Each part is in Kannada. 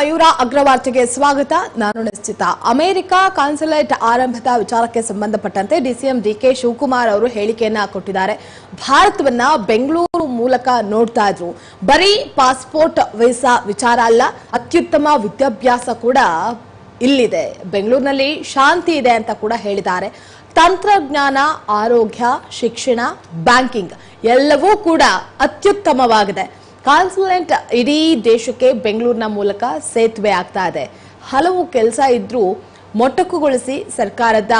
ಮಯೂರ ಅಗ್ರವಾರ್ತೆಗೆ ಸ್ವಾಗತ. ನಾನು ನಿಶ್ಚಿತ. ಅಮೆರಿಕ ಕಾನ್ಸುಲೇಟ್ ಆರಂಭದ ವಿಚಾರಕ್ಕೆ ಸಂಬಂಧಪಟ್ಟಂತೆ ಡಿಸಿಎಂ ಡಿಕೆ ಶಿವಕುಮಾರ್ ಅವರು ಹೇಳಿಕೆಯನ್ನ ಕೊಟ್ಟಿದ್ದಾರೆ. ಭಾರತವನ್ನ ಬೆಂಗಳೂರು ಮೂಲಕ ನೋಡ್ತಾ ಇದ್ರು. ಬರೀ ಪಾಸ್ಪೋರ್ಟ್ ವೀಸಾ ವಿಚಾರ ಅಲ್ಲ, ಅತ್ಯುತ್ತಮ ವಿದ್ಯಾಭ್ಯಾಸ ಕೂಡ ಇಲ್ಲಿದೆ. ಬೆಂಗಳೂರಿನಲ್ಲಿ ಶಾಂತಿ ಇದೆ ಅಂತ ಕೂಡ ಹೇಳಿದ್ದಾರೆ. ತಂತ್ರಜ್ಞಾನ, ಆರೋಗ್ಯ, ಶಿಕ್ಷಣ, ಬ್ಯಾಂಕಿಂಗ್ ಎಲ್ಲವೂ ಕೂಡ ಅತ್ಯುತ್ತಮವಾಗಿದೆ. ಕಾನ್ಸುಲೆಂಟ್ ಇಡೀ ದೇಶಕ್ಕೆ ಬೆಂಗಳೂರಿನ ಮೂಲಕ ಸೇತುವೆ ಆಗ್ತಾ ಇದೆ. ಹಲವು ಕೆಲಸ ಇದ್ರೂ ಮೊಟಕುಗೊಳಿಸಿ ಸರ್ಕಾರದ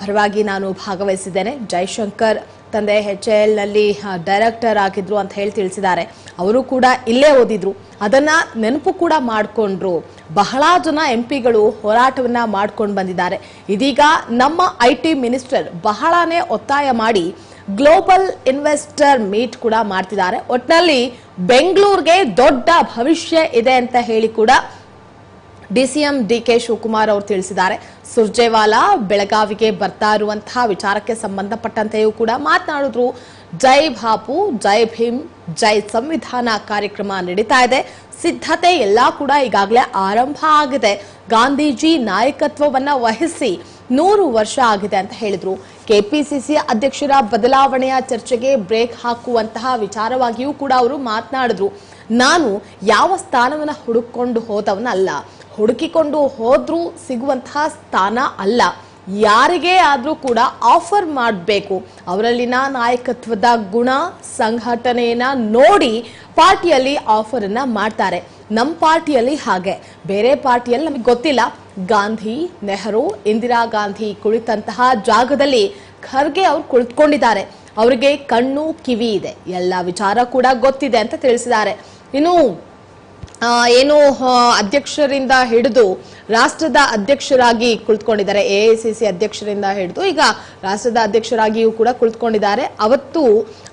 ಪರವಾಗಿ ನಾನು ಭಾಗವಹಿಸಿದ್ದೇನೆ. ಜೈಶಂಕರ್ ತಂದೆ ಎಚ್ ಎಲ್ನಲ್ಲಿ ಡೈರೆಕ್ಟರ್ ಆಗಿದ್ರು ಅಂತ ಹೇಳಿ ತಿಳಿಸಿದ್ದಾರೆ. ಅವರು ಕೂಡ ಇಲ್ಲೇ ಓದಿದ್ರು. ಅದನ್ನ ನೆನಪು ಕೂಡ ಮಾಡಿಕೊಂಡ್ರು. ಬಹಳ ಜನ ಎಂ ಪಿಗಳು ಹೋರಾಟವನ್ನ ಮಾಡ್ಕೊಂಡು ಬಂದಿದ್ದಾರೆ. ಇದೀಗ ನಮ್ಮ ಐ ಟಿ ಮಿನಿಸ್ಟರ್ ಬಹಳನೇ ಒತ್ತಾಯ ಮಾಡಿ ಗ್ಲೋಬಲ್ ಇನ್ವೆಸ್ಟರ್ ಮೀಟ್ ಕೂಡ ಮಾಡ್ತಿದ್ದಾರೆ. ಒಟ್ನಲ್ಲಿ ಬೆಂಗಳೂರಿಗೆ ದೊಡ್ಡ ಭವಿಷ್ಯ ಇದೆ ಅಂತ ಹೇಳಿ ಕೂಡ ಡಿಸಿಎಂ ಡಿಕೆ ಶಿವಕುಮಾರ್ ಅವರು ತಿಳಿಸಿದ್ದಾರೆ. ಸುರ್ಜೇವಾಲಾ ಬೆಳಗಾವಿಗೆ ಬರ್ತಾ ಇರುವಂತಹ ವಿಚಾರಕ್ಕೆ ಸಂಬಂಧಪಟ್ಟಂತೆಯೂ ಕೂಡ ಮಾತನಾಡಿದ್ರು. ಜೈ ಬಾಪು, ಜೈ ಭೀಮ್, ಜೈ ಸಂವಿಧಾನ ಕಾರ್ಯಕ್ರಮ ನಡೀತಾ ಇದೆ. ಸಿದ್ಧತೆ ಎಲ್ಲ ಕೂಡ ಈಗಾಗಲೇ ಆರಂಭ ಆಗಿದೆ. ಗಾಂಧೀಜಿ ನಾಯಕತ್ವವನ್ನ ವಹಿಸಿ ನೂರು ವರ್ಷ ಆಗಿದೆ ಅಂತ ಹೇಳಿದ್ರು. ಕೆಪಿಸಿಸಿ ಅಧ್ಯಕ್ಷರ ಬದಲಾವಣೆಯ ಚರ್ಚೆಗೆ ಬ್ರೇಕ್ ಹಾಕುವಂತಹ ವಿಚಾರವಾಗಿಯೂ ಕೂಡ ಅವರು ಮಾತನಾಡಿದ್ರು. ನಾನು ಯಾವ ಸ್ಥಾನವನ್ನು ಹುಡುಕೊಂಡು ಹೋದವನಲ್ಲ. ಹುಡುಕಿಕೊಂಡು ಹೋದ್ರೂ ಸಿಗುವಂತಹ ಸ್ಥಾನ ಅಲ್ಲ. ಯಾರಿಗೇ ಆದರೂ ಕೂಡ ಆಫರ್ ಮಾಡಬೇಕು. ಅವರಲ್ಲಿನ ನಾಯಕತ್ವದ ಗುಣ, ಸಂಘಟನೆಯನ್ನ ನೋಡಿ ಪಾರ್ಟಿಯಲ್ಲಿ ಆಫರ್ ಅನ್ನ ಮಾಡ್ತಾರೆ. ನಮ್ಮ ಪಾರ್ಟಿಯಲ್ಲಿ ಹಾಗೆ. ಬೇರೆ ಪಾರ್ಟಿಯಲ್ಲಿ ನಮಗೆ ಗೊತ್ತಿಲ್ಲ. ಗಾಂಧಿ, ನೆಹರು, ಇಂದಿರಾ ಗಾಂಧಿ ಕುಳಿತಂತಹ ಜಾಗದಲ್ಲಿ ಖರ್ಗೆ ಅವರು ಕುಳಿತುಕೊಂಡಿದ್ದಾರೆ. ಅವರಿಗೆ ಕಣ್ಣು, ಕಿವಿ ಇದೆ. ಎಲ್ಲ ವಿಚಾರ ಕೂಡ ಗೊತ್ತಿದೆ ಅಂತ ತಿಳಿಸಿದ್ದಾರೆ. ಇನ್ನು ಏನು ಅಧ್ಯಕ್ಷರಿಂದ ಹಿಡಿದು ರಾಷ್ಟ್ರದ ಅಧ್ಯಕ್ಷರಾಗಿ ಕುಳಿತುಕೊಂಡಿದ್ದಾರೆ. ಎಐಸಿಸಿ ಅಧ್ಯಕ್ಷರಿಂದ ಹಿಡಿದು ಈಗ ರಾಷ್ಟ್ರದ ಅಧ್ಯಕ್ಷರಾಗಿಯೂ ಕೂಡ ಕುಳಿತುಕೊಂಡಿದ್ದಾರೆ. ಅವತ್ತು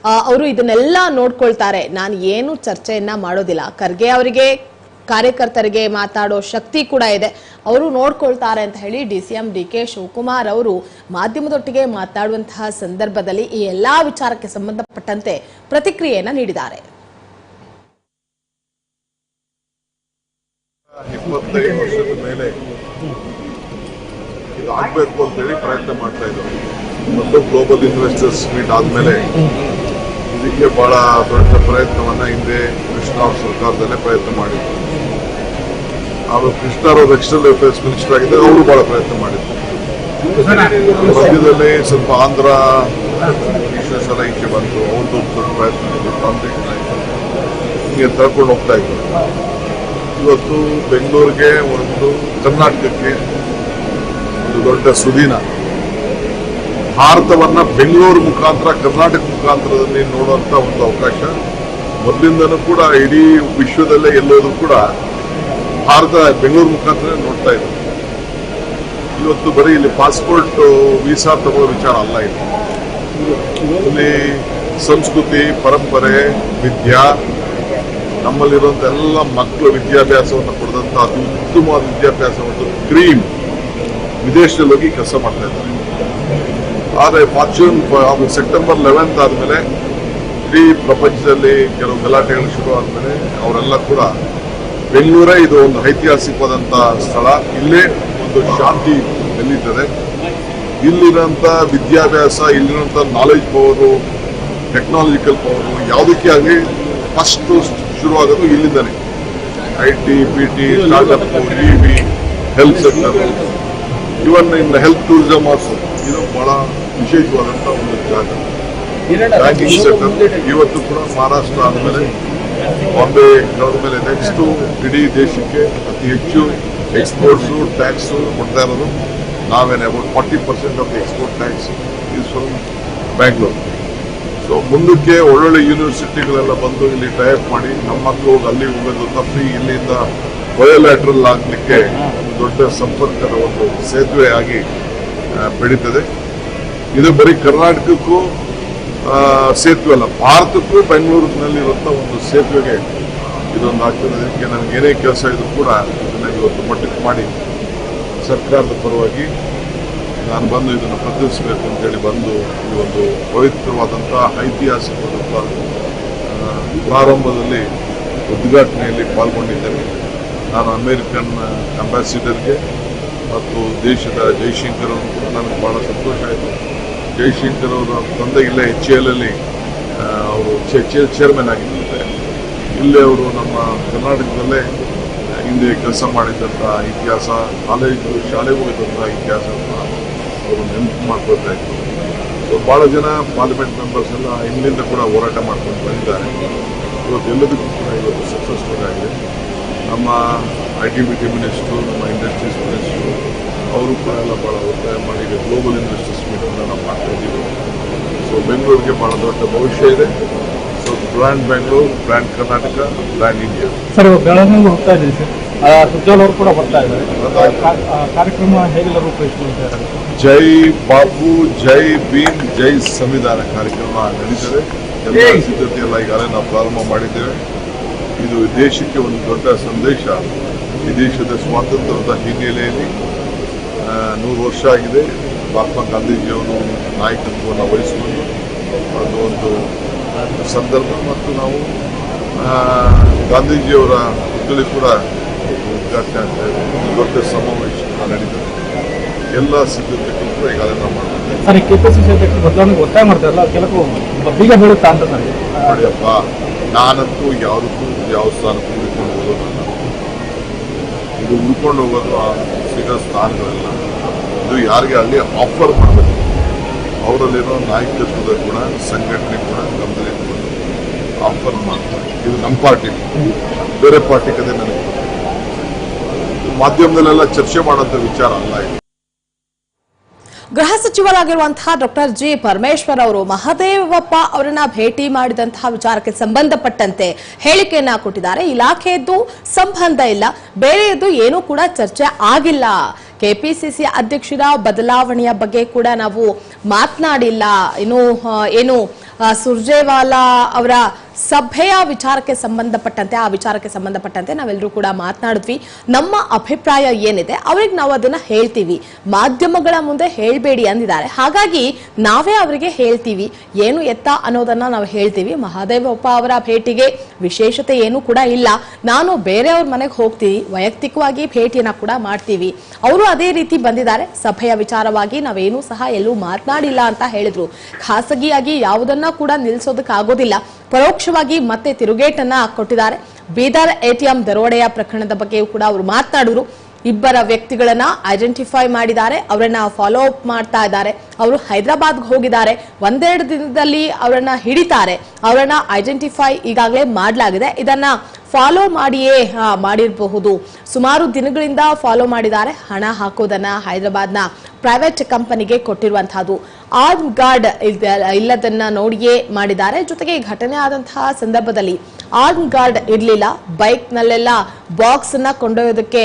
ಅವರು ಇದನ್ನೆಲ್ಲ ನೋಡ್ಕೊಳ್ತಾರೆ. ನಾನು ಏನು ಚರ್ಚೆಯನ್ನ ಮಾಡೋದಿಲ್ಲ. ಖರ್ಗೆ ಅವರಿಗೆ ಕಾರ್ಯಕರ್ತರಿಗೆ ಮಾತಾಡೋ ಶಕ್ತಿ ಕೂಡ ಇದೆ. ಅವರು ನೋಡ್ಕೊಳ್ತಾರೆ ಅಂತ ಹೇಳಿ D C M D K Shivakumar ಅವರು ಮಾಧ್ಯಮದೊಟ್ಟಿಗೆ ಮಾತಾಡುವಂತಹ ಸಂದರ್ಭದಲ್ಲಿ ಈ ಎಲ್ಲಾ ವಿಚಾರಕ್ಕೆ ಸಂಬಂಧಪಟ್ಟಂತೆ ಪ್ರತಿಕ್ರಿಯೆಯನ್ನು ನೀಡಿದ್ದಾರೆ. ಇಪ್ಪತ್ತೈದು ವರ್ಷದ ಮೇಲೆ ಇದು ಆಗ್ಬೇಕು ಪ್ರಯತ್ನ ಮಾಡ್ತಾ ಮತ್ತು ಗ್ಲೋಬಲ್ ಇನ್ವೆಸ್ಟರ್ಸ್ ಮೀಟ್ ಆದ್ಮೇಲೆ ಇದಕ್ಕೆ ಬಹಳ ದೊಡ್ಡ ಪ್ರಯತ್ನವನ್ನ ಹಿಂದೆ ಕೃಷ್ಣ ಸರ್ಕಾರದಲ್ಲೇ ಪ್ರಯತ್ನ ಮಾಡಿದ್ರು. ಅವರು ಕೃಷ್ಣ ಅವರು ಎಕ್ಸ್ಟರ್ನಲ್ ಅಫೇರ್ಸ್ ಮಿನಿಸ್ಟರ್ ಆಗಿದ್ದಾಗ ಅವರು ಬಹಳ ಪ್ರಯತ್ನ ಮಾಡಿದ್ರು. ಮಧ್ಯದಲ್ಲಿ ಸ್ವಲ್ಪ ಆಂಧ್ರ ಇಶ್ಯೂಸ್ ಎಲ್ಲ ಈಚೆ ಬಂತು ಅವ್ರದ್ದು ದೊಡ್ಡ ಪ್ರಯತ್ನ ಹಿಂಗೆ ತಳ್ಕೊಂಡು ಹೋಗ್ತಾ ಇದ್ರು. ಇವತ್ತು ಬೆಂಗಳೂರಿಗೆ ಒಂದು ಕರ್ನಾಟಕಕ್ಕೆ ಒಂದು ದೊಡ್ಡ ಸುದಿನ. ಭಾರತವನ್ನ ಬೆಂಗಳೂರು ಮುಖಾಂತರ, ಕರ್ನಾಟಕ ಮುಖಾಂತರದಲ್ಲಿ ನೋಡುವಂತ ಒಂದು ಅವಕಾಶ. ಮೊದಲಿಂದನೂ ಕೂಡ ಇಡೀ ವಿಶ್ವದಲ್ಲೇ ಎಲ್ಲೋದ್ರೂ ಕೂಡ ಭಾರತ ಬೆಂಗಳೂರು ಮುಖಾಂತರ ನೋಡ್ತಾ ಇದೆ. ಇವತ್ತು ಬರೀ ಇಲ್ಲಿ ಪಾಸ್ಪೋರ್ಟ್ ವೀಸಾ ತಗೊಳ್ಳೋ ವಿಚಾರ ಅಲ್ಲ ಇದು. ಇಲ್ಲಿ ಸಂಸ್ಕೃತಿ, ಪರಂಪರೆ, ವಿದ್ಯಾ ನಮ್ಮಲ್ಲಿರುವಂಥ ಎಲ್ಲ ಮಕ್ಕಳು ವಿದ್ಯಾಭ್ಯಾಸವನ್ನು ಪಡೆದಂತ ಅತಿ ಉತ್ತಮವಾದ ವಿದ್ಯಾಭ್ಯಾಸ ಒಂದು ಕ್ರೀಮ್ ವಿದೇಶದಲ್ಲಿ ಹೋಗಿ ಕೆಲಸ ಮಾಡ್ತಾ ಇದ್ದಾರೆ. ಆದರೆ ಫಾರ್ಚೂನ್ ಸೆಪ್ಟೆಂಬರ್ ಲೆವೆಂತ್ ಆದಮೇಲೆ ಇಡೀ ಪ್ರಪಂಚದಲ್ಲಿ ಕೆಲವು ಗಲಾಟೆಗಳು ಶುರು ಆದಮೇಲೆ ಅವರೆಲ್ಲ ಕೂಡ ಬೆಂಗಳೂರೇ ಇದು ಒಂದು ಐತಿಹಾಸಿಕವಾದಂತ ಸ್ಥಳ. ಇಲ್ಲೇ ಒಂದು ಶಾಂತಿ ಎಲ್ಲಿದ್ದಾರೆ ಇಲ್ಲಿರೋಂಥ ವಿದ್ಯಾಭ್ಯಾಸ ಇಲ್ಲಿರೋಂಥ ನಾಲೆಜ್ ಪವರು ಟೆಕ್ನಾಲಜಿಕಲ್ ಪವರು ಯಾವುದಕ್ಕೆ ಆಗಲಿ ಫಸ್ಟ್ ಶುರುವಾಗೋದು ಇಲ್ಲಿಂದಾನೆ I T P T startup E V health sector even in health tourism also ಇದು ಬಹಳ ವಿಶೇಷವಾದಂತ ಒಂದು ಜಾಗ. ಬ್ಯಾಂಕಿಂಗ್ ಸೆಕ್ಟರ್ ಇವತ್ತು ಕೂಡ ಮಹಾರಾಷ್ಟ್ರ ಆದಮೇಲೆ ಬಾಂಬೆ ಮೇಲೆ ನೆಕ್ಸ್ಟ್ ಇಡೀ ದೇಶಕ್ಕೆ ಅತಿ ಹೆಚ್ಚು ಎಕ್ಸ್ಪೋರ್ಟ್ಸು ಟ್ಯಾಕ್ಸ್ ಕೊಡ್ತಾ ಇರೋದು ನಾವೇನೆ about forty percent of export tax is from Bangalore so ಮುಂದಕ್ಕೆ ಒಳ್ಳೊಳ್ಳೆ ಯೂನಿವರ್ಸಿಟಿಗಳೆಲ್ಲ ಬಂದು ಇಲ್ಲಿ ಟೈಪ್ ಮಾಡಿ ನಮ್ಮ ಮಕ್ಕಳು ಹೋಗಿ ಅಲ್ಲಿ ಹೋಗೋದು ತಪ್ಪಿ ಇಲ್ಲಿಂದ ಬಯೋಲ್ಯಾಟ್ರಲ್ ಆಗಲಿಕ್ಕೆ ದೊಡ್ಡ ಸಂಪರ್ಕದ ಒಂದು ಸೇತುವೆ ಆಗಿ ಬೆಳೀತದೆ. ಇದು ಬರೀ ಕರ್ನಾಟಕಕ್ಕೂ ಸೇತುವೆ ಅಲ್ಲ ಭಾರತಕ್ಕೂ ಬೆಂಗಳೂರಿನಲ್ಲಿರುವಂಥ ಒಂದು ಸೇತುವೆಗೆ ಇದೊಂದು ಅದಕ್ಕೆ ನನಗೆ ಏನೇ ಕೆಲಸ ಇದ್ರು ಕೂಡ ಇದನ್ನ ಇವತ್ತು ಮಟ್ಟಕ್ಕೆ ಮಾಡಿ ಸರ್ಕಾರದ ಪರವಾಗಿ ನಾನು ಬಂದು ಇದನ್ನು ಪ್ರತಿನಿಧಿಸಬೇಕು ಅಂತೇಳಿ ಬಂದು ಈ ಒಂದು ಪವಿತ್ರವಾದಂಥ ಐತಿಹಾಸಿಕವಾದಂಥ ಪ್ರಾರಂಭದಲ್ಲಿ ಉದ್ಘಾಟನೆಯಲ್ಲಿ ಪಾಲ್ಗೊಂಡಿದ್ದೇನೆ. ನಾನು ಅಮೇರಿಕನ್ ಅಂಬಾಸಿಡರ್ಗೆ ಮತ್ತು ದೇಶದ ಜೈಶಂಕರ್ ನನಗೆ ಬಹಳ ಸಂತೋಷ ಆಯಿತು. ಜೈಶಂಕರ್ ಅವರ ತಂದೆ ಇಲ್ಲೇ ಎಚ್ ಎಲ್ ಅವರು ಚೇರ್ಮನ್ ಆಗಿದ್ದಾರೆ. ಇಲ್ಲೇ ಅವರು ನಮ್ಮ ಕರ್ನಾಟಕದಲ್ಲೇ ಹಿಂದೆ ಕೆಲಸ ಮಾಡಿದಂಥ ಇತಿಹಾಸ, ಕಾಲೇಜು, ಶಾಲೆಗೆ ಹೋಗಿದ್ದಂಥ ಇತಿಹಾಸವನ್ನು ಅವರು ನೆನಪು ಮಾಡ್ಕೊಳ್ತಾ ಇದ್ರು. ಸೊ ಭಾಳ ಜನ ಪಾರ್ಲಿಮೆಂಟ್ ಮೆಂಬರ್ಸ್ ಎಲ್ಲ ಇಲ್ಲಿಂದ ಕೂಡ ಹೋರಾಟ ಮಾಡ್ಕೊಂಡು ಬಂದಿದ್ದಾರೆ. ಇವತ್ತು ಎಲ್ಲದಕ್ಕೂ ಕೂಡ ಇವತ್ತು ಸಕ್ಸಸ್ಫುಲ್ ಆಗಿದೆ. ನಮ್ಮ I T B T minister ನಮ್ಮ ಇಂಡಸ್ಟ್ರೀಸ್ ಮಿನಿಸ್ಟ್ರು ಅವರು ಕೂಡ ಎಲ್ಲ ಭಾಳ ಒತ್ತಾಯ ಮಾಡಿ ಈಗ ಗ್ಲೋಬಲ್ ಇನ್ವೆಸ್ಟರ್ಸ್ ಮೀಟನ್ನು ನಾವು ಮಾಡ್ತಾ ಇದ್ದೀವಿ. ಸೊ ಬೆಂಗಳೂರಿಗೆ ಭಾಳ ದೊಡ್ಡ ಭವಿಷ್ಯ ಇದೆ. So brand Bengaluru brand Karnataka brand India sir Belagavi ಹೋಗ್ತಾ ಇದ್ದೀವಿ ಸರ್ ಅವರು ಕೂಡ ಬರ್ತಾ ಇದ್ದಾರೆ. ಕಾರ್ಯಕ್ರಮ ಹೇಗೆಲ್ಲ ರೂಪುಗೊಳಿಸಿದ್ದಾರೆ ಜೈ ಬಾಬು ಜೈ ಭೀಮ್ ಜೈ ಸಂವಿಧಾನ ಕಾರ್ಯಕ್ರಮ ನಡೀತದೆ. ಎಲ್ಲ ಸಿದ್ಧತೆ ಎಲ್ಲ ಈಗಾಗಲೇ ನಾವು ಪ್ರಾರಂಭ ಮಾಡಿದ್ದೇವೆ. ಇದು ದೇಶಕ್ಕೆ ಒಂದು ದೊಡ್ಡ ಸಂದೇಶ. ಈ ದೇಶದ ಸ್ವಾತಂತ್ರ್ಯದ ಹಿನ್ನೆಲೆಯಲ್ಲಿ ನೂರು ವರ್ಷ ಆಗಿದೆ. ಮಹಾತ್ಮ ಗಾಂಧೀಜಿಯವರು ನಾಯಕತ್ವವನ್ನು ವಹಿಸಿಕೊಂಡು ಅದು ಒಂದು ಸಂದರ್ಭ ಮತ್ತು ನಾವು ಗಾಂಧೀಜಿಯವರ ಹುಟ್ಟಲಿ ಕೂಡ ಉದ್ಘಾಟನೆ ಆಗ್ತಾ ಇದೆ ಒಂದು ದೊಡ್ಡ ಸಮಾವೇಶ ನಡೀತದೆ. ಎಲ್ಲ ಸಿದ್ಧತೆಗಳು ಕೂಡ ಈಗಾಗಲೇ ನಾವು ಸರ್ ಈ ಕೆಪಿಸಿಸಿ ಅಧ್ಯಕ್ಷರು ಬದಲಾವಣೆಗೆ ಒತ್ತಾಯ ಮಾಡ್ತಾರಲ್ಲ ಕೆಲವು ಬೀಗ ಬೀಳುತ್ತಾ ಅಂತ ನನಗೆ. ನೋಡಿಯಪ್ಪ ನಾನಂತೂ ಯಾವುದಕ್ಕೂ ಯಾವ ಸ್ಥಾನಕ್ಕೂ ಹುಡ್ಕೊಂಡು ಹೋಗೋದಲ್ಲ. ಇದು ಉಳ್ಕೊಂಡು ಹೋಗೋದು ಸಿಗೋ ಸ್ಥಾನಗಳಲ್ಲ. ಇದು ಯಾರಿಗೆ ಅಲ್ಲಿ ಆಫರ್ ಮಾಡಬೇಕು. ಅವರಲ್ಲಿರೋ ನಾಯಕತ್ವದ ಗುಣ, ಸಂಘಟನೆ ಗುಣ ನಮ್ಮಲ್ಲಿ ಆಫರ್ ಮಾಡ್ತಾರೆ. ಇದು ನಮ್ಮ ಪಾರ್ಟಿ ಬೇರೆ ಪಾರ್ಟಿ ಕತೆ ನನಗೆ ಮಾಧ್ಯಮದಲ್ಲೆಲ್ಲ ಚರ್ಚೆ ಮಾಡೋಂಥ ವಿಚಾರ ಅಲ್ಲ ಇದು. ಗೃಹ ಸಚಿವರಾಗಿರುವಂತಹ ಡಾಕ್ಟರ್ ಜಿ ಪರಮೇಶ್ವರ್ ಅವರು ಮಹದೇವಪ್ಪ ಅವರನ್ನ ಭೇಟಿ ಮಾಡಿದಂತಹ ವಿಚಾರಕ್ಕೆ ಸಂಬಂಧಪಟ್ಟಂತೆ ಹೇಳಿಕೆಯನ್ನ ಕೊಟ್ಟಿದ್ದಾರೆ. ಇಲಾಖೆಯದ್ದು ಸಂಬಂಧ ಇಲ್ಲ. ಬೇರೆಯದ್ದು ಏನೂ ಕೂಡ ಚರ್ಚೆ ಆಗಿಲ್ಲ. ಕೆಪಿಸಿಸಿ ಅಧ್ಯಕ್ಷರ ಬದಲಾವಣೆಯ ಬಗ್ಗೆ ಕೂಡ ನಾವು ಮಾತನಾಡಿಲ್ಲ. ಇನ್ನು ಏನು ಸುರ್ಜೇವಾಲಾ ಅವರ ಸಭೆಯ ವಿಚಾರಕ್ಕೆ ಸಂಬಂಧಪಟ್ಟಂತೆ, ಆ ವಿಚಾರಕ್ಕೆ ಸಂಬಂಧಪಟ್ಟಂತೆ ನಾವೆಲ್ಲರೂ ಕೂಡ ಮಾತನಾಡಿದ್ವಿ. ನಮ್ಮ ಅಭಿಪ್ರಾಯ ಏನಿದೆ, ಅವ್ರಿಗೆ ನಾವು ಅದನ್ನ ಹೇಳ್ತೀವಿ. ಮಾಧ್ಯಮಗಳ ಮುಂದೆ ಹೇಳಬೇಡಿ ಅಂದಿದ್ದಾರೆ. ಹಾಗಾಗಿ ನಾವೇ ಅವರಿಗೆ ಹೇಳ್ತೀವಿ. ಏನು ಎತ್ತ ಅನ್ನೋದನ್ನ ನಾವು ಹೇಳ್ತೀವಿ. ಮಹಾದೇವಪ್ಪ ಅವರ ಭೇಟಿಗೆ ವಿಶೇಷತೆ ಏನು ಕೂಡ ಇಲ್ಲ. ನಾನು ಬೇರೆಯವ್ರ ಮನೆಗೆ ಹೋಗ್ತೀವಿ. ವೈಯಕ್ತಿಕವಾಗಿ ಭೇಟಿಯನ್ನ ಕೂಡ ಮಾಡ್ತೀವಿ. ಅವರು ಅದೇ ರೀತಿ ಬಂದಿದ್ದಾರೆ. ಸಭೆಯ ವಿಚಾರವಾಗಿ ನಾವೇನು ಸಹ ಎಲ್ಲೂ ಮಾತನಾಡಿಲ್ಲ ಅಂತ ಹೇಳಿದ್ರು. ಖಾಸಗಿಯಾಗಿ ಯಾವುದನ್ನ ಕೂಡ ನಿಲ್ಲಿಸೋದಕ್ಕಾಗೋದಿಲ್ಲ. ಪರೋಕ್ಷವಾಗಿ ಮತ್ತೆ ತಿರುಗೇಟನ್ನ ಕೊಟ್ಟಿದ್ದಾರೆ. ಬೀದರ್ ಎಟಿಎಂ ದರೋಡೆಯ ಪ್ರಕರಣದ ಬಗ್ಗೆಯೂ ಕೂಡ ಅವರು ಮಾತನಾಡಿದ್ರು ಇಬ್ಬರ ವ್ಯಕ್ತಿಗಳನ್ನ ಐಡೆಂಟಿಫೈ ಮಾಡಿದ್ದಾರೆ. ಅವರನ್ನ ಫಾಲೋ ಅಪ್ ಮಾಡ್ತಾ ಇದ್ದಾರೆ. ಅವರು ಹೈದರಾಬಾದ್ಗೆ ಹೋಗಿದ್ದಾರೆ. ಒಂದೆರಡು ದಿನದಲ್ಲಿ ಅವರನ್ನ ಹಿಡಿತಾರೆ. ಅವರನ್ನ ಐಡೆಂಟಿಫೈ ಈಗಾಗಲೇ ಮಾಡಲಾಗಿದೆ. ಇದನ್ನ ಫಾಲೋ ಮಾಡಿಯೇ ಮಾಡಿರಬಹುದು. ಸುಮಾರು ದಿನಗಳಿಂದ ಫಾಲೋ ಮಾಡಿದ್ದಾರೆ. ಹಣ ಹಾಕೋದನ್ನ ಹೈದರಾಬಾದ್ನ ಪ್ರೈವೇಟ್ ಕಂಪನಿಗೆ ಕೊಟ್ಟಿರುವಂತಹದ್ದು. ಆರ್ಮ್ ಗಾರ್ಡ್ ಇಲ್ಲದನ್ನ ನೋಡಿಯೇ ಮಾಡಿದ್ದಾರೆ. ಜೊತೆಗೆ ಘಟನೆ ಆದಂತಹ ಸಂದರ್ಭದಲ್ಲಿ ಆರ್ಮ್ ಗಾರ್ಡ್ ಇರಲಿಲ್ಲ. ಬೈಕ್ ನಲ್ಲೆಲ್ಲ ಬಾಕ್ಸ್ ಅನ್ನ ಕೊಂಡೊಯ್ಯೋದಕ್ಕೆ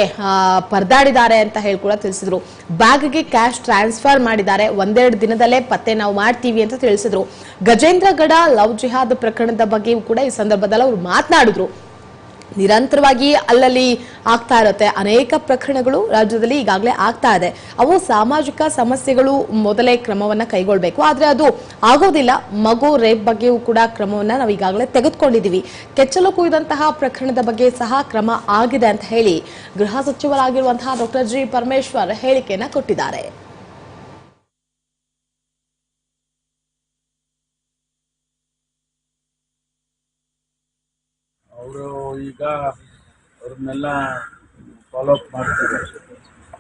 ಪರದಾಡಿದ್ದಾರೆ ಅಂತ ಹೇಳಿ ಕೂಡ ತಿಳಿಸಿದ್ರು. ಬ್ಯಾಗ್ಗೆ ಕ್ಯಾಶ್ ಟ್ರಾನ್ಸ್ಫರ್ ಮಾಡಿದ್ದಾರೆ. ಒಂದೆರಡು ದಿನದಲ್ಲೇ ಪತ್ತೆ ನಾವು ಮಾಡ್ತೀವಿ ಅಂತ ತಿಳಿಸಿದ್ರು. ಗಜೇಂದ್ರಗಡ ಲವ್ ಜಿಹಾದ್ ಪ್ರಕರಣದ ಬಗ್ಗೆಯೂ ಕೂಡ ಈ ಸಂದರ್ಭದಲ್ಲಿ ಅವರು ಮಾತನಾಡಿದ್ರು. ನಿರಂತರವಾಗಿ ಅಲ್ಲಲ್ಲಿ ಆಗ್ತಾ ಇರುತ್ತೆ. ಅನೇಕ ಪ್ರಕರಣಗಳು ರಾಜ್ಯದಲ್ಲಿ ಈಗಾಗಲೇ ಆಗ್ತಾ ಇದೆ. ಅವು ಸಾಮಾಜಿಕ ಸಮಸ್ಯೆಗಳು ಮೊದಲೇ ಕ್ರಮವನ್ನ ಕೈಗೊಳ್ಳಬೇಕು ಆದ್ರೆ ಅದು ಆಗೋದಿಲ್ಲ. ಮಗು ರೇಪ್ ಬಗ್ಗೆಯೂ ಕೂಡ ಕ್ರಮವನ್ನ ನಾವು ಈಗಾಗಲೇ ತೆಗೆದುಕೊಂಡಿದ್ದೀವಿ. ಕೆಚ್ಚಲು ಕುಯ್ದಂತಹ ಪ್ರಕರಣದ ಬಗ್ಗೆ ಸಹ ಕ್ರಮ ಆಗಿದೆ ಅಂತ ಹೇಳಿ ಗೃಹ ಸಚಿವರಾಗಿರುವಂತಹ ಡಾಕ್ಟರ್ ಜಿ ಪರಮೇಶ್ವರ್ ಹೇಳಿಕೆಯನ್ನ ಕೊಟ್ಟಿದ್ದಾರೆ. ಅವರು ಈಗ ಅವ್ರನ್ನೆಲ್ಲ ಫಾಲೋ ಅಪ್ ಮಾಡ್ತಾರೆ.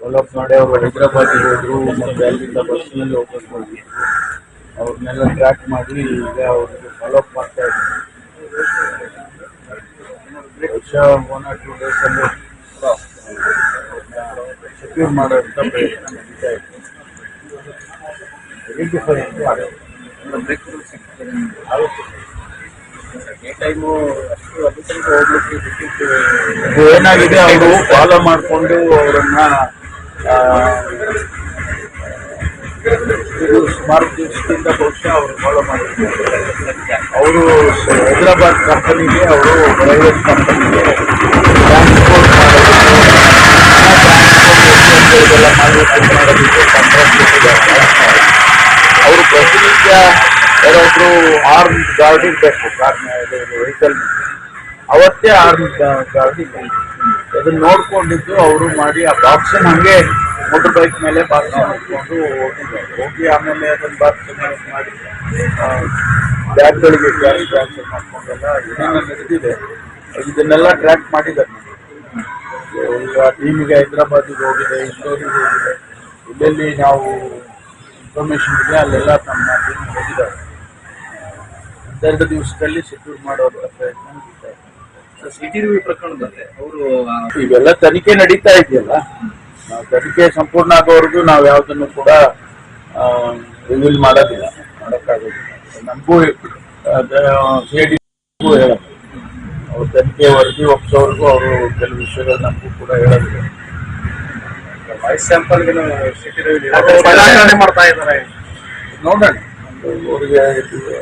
ಫಾಲೋ ಅಪ್ ಮಾಡಿ ಅವರು ಹೈದ್ರಾಬಾದಿಗೆ ಹೋದ್ರು, ಮತ್ತೆ ಅಲ್ಲಿಂದ ಬಸ್ನಲ್ಲಿ ಹೋಗ್ಬೇಕು ಹೋಗಿ ಅವ್ರನ್ನೆಲ್ಲ ಟ್ರ್ಯಾಕ್ ಮಾಡಿ ಈಗ ಅವ್ರಿಗೆ ಫಾಲೋ ಅಪ್ ಮಾಡ್ತಾ ಇದ್ದಾರೆ. ವರ್ಷ ಒನ್ ಆರ್ ಟೂ ಡೇಸಲ್ಲಿ ಸೆಕ್ಯೂರ್ ಮಾಡೋಂಥ ಪ್ರಯತ್ನ ನಡೀತಾ ಇದೆ. ಐಡೆಂಟಿಫೈ ಮಾಡಿ ಆಗುತ್ತೆ ಏನಾಗಿದೆ ಅವರು? ಫಾಲೋ ಮಾಡಿಕೊಂಡು ಅವರನ್ನ ಇದು ಸುಮಾರು ದಿವಸದಿಂದ ಬಹುಶಃ ಅವರು ಫಾಲೋ ಮಾಡಿದ್ದಾರೆ ಅವರು ಹೈದರಾಬಾದ್ ಕಂಪನಿಗೆ ಅವರು ಪ್ರೈವೇಟ್ ಕಂಪನಿಗೆ ಟ್ರಾನ್ಸ್ಪೋರ್ಟ್ ಮಾಡೋದಕ್ಕೆ ಕಾಂಟ್ರಾಕ್ಟ್ ಅವರು ಪ್ರತಿನಿತ್ಯ ಯಾರಾದ್ರೂ ಆರ್ಮ್ ಗಾರ್ಡ್ ಇರಬೇಕು ವೆಹಿಕಲ್ ಅವತ್ತೇ ಆರ್ಮ್ ಗಾರ್ಡ್ ಅದನ್ನ ನೋಡ್ಕೊಂಡಿದ್ದು ಅವರು ಮಾಡಿ, ಆ ಬಾಕ್ಸ್ ಹಂಗೆ ಮೋಟರ್ ಬೈಕ್ ಮೇಲೆ ಬಾಕ್ಸ್ ಮಾಡಿಕೊಂಡು ಹೋಗಿದ್ದಾರೆ. ಹೋಗಿ ಆಮೇಲೆ ಅದನ್ನ ಬಾಕ್ಸ್ ಮಾಡಿ ಬ್ಯಾಗ್ಗಳಿಗೆ ಕ್ಯಾಶ್ ಟ್ರಾನ್ಸ್ಫರ್ ಮಾಡ್ಕೊಂಡೆಲ್ಲ ಏನೇನು ನಡೆದಿದೆ. ಇದನ್ನೆಲ್ಲ ಟ್ರ್ಯಾಕ್ ಮಾಡಿದ್ದಾರೆ. ಈಗ ಟೀಮಿಗೆ ಹೈದರಾಬಾದಿಗೆ ಹೋಗಿದೆ, ಇಂದೋರಿಗೆ ಹೋಗಿದೆ. ಎಲ್ಲೆಲ್ಲಿ ನಾವು ಇನ್ಫಾರ್ಮೇಶನ್ ಇದೆ, ಅಲ್ಲೆಲ್ಲ ನಮ್ಮ ಟೀಮ್ ಹೋಗಿದ್ದಾರೆ. ಒಂದೆರಡು ದಿವಸದಲ್ಲಿ ಸೆಕ್ಯೂರ್ ಮಾಡುವಂತ ಪ್ರಯತ್ನ ನಡೀತಾ ಇದೆ. ಸಿಟಿ ರಿವ್ಯೂ ಪ್ರಕರಣದಲ್ಲಿ ಅವರು ಇವೆಲ್ಲ ತನಿಖೆ ನಡೀತಾ ಇದೆಯಲ್ಲ? ನಾವು ತನಿಖೆ ಸಂಪೂರ್ಣ ಆಗೋವರೆಗೂ ನಾವು ಯಾವುದನ್ನು ಕೂಡ ರಿವೀಲ್ ಮಾಡೋದಿಲ್ಲ ಮಾಡೋಕ್ಕಾಗೋದಿಲ್ಲ. ನಮಗೂ ಸಿ ಡಿ ಹೇಳೋದು. ಅವ್ರ ತನಿಖೆ ವರದಿ ಒಪ್ಪಿಸೋವರೆಗೂ ಅವರು ಕೆಲವು ವಿಷಯಗಳು ನಮಗೂ ಕೂಡ ಹೇಳೋದಿಲ್ಲ. ವಾಯ್ಸ್ ಸ್ಯಾಂಪಲ್ಗೆ ಮಾಡ್ತಾ ಇದ್ದಾರೆ. ನೋಡೋಣ. ಅವ್ರಿಗೆ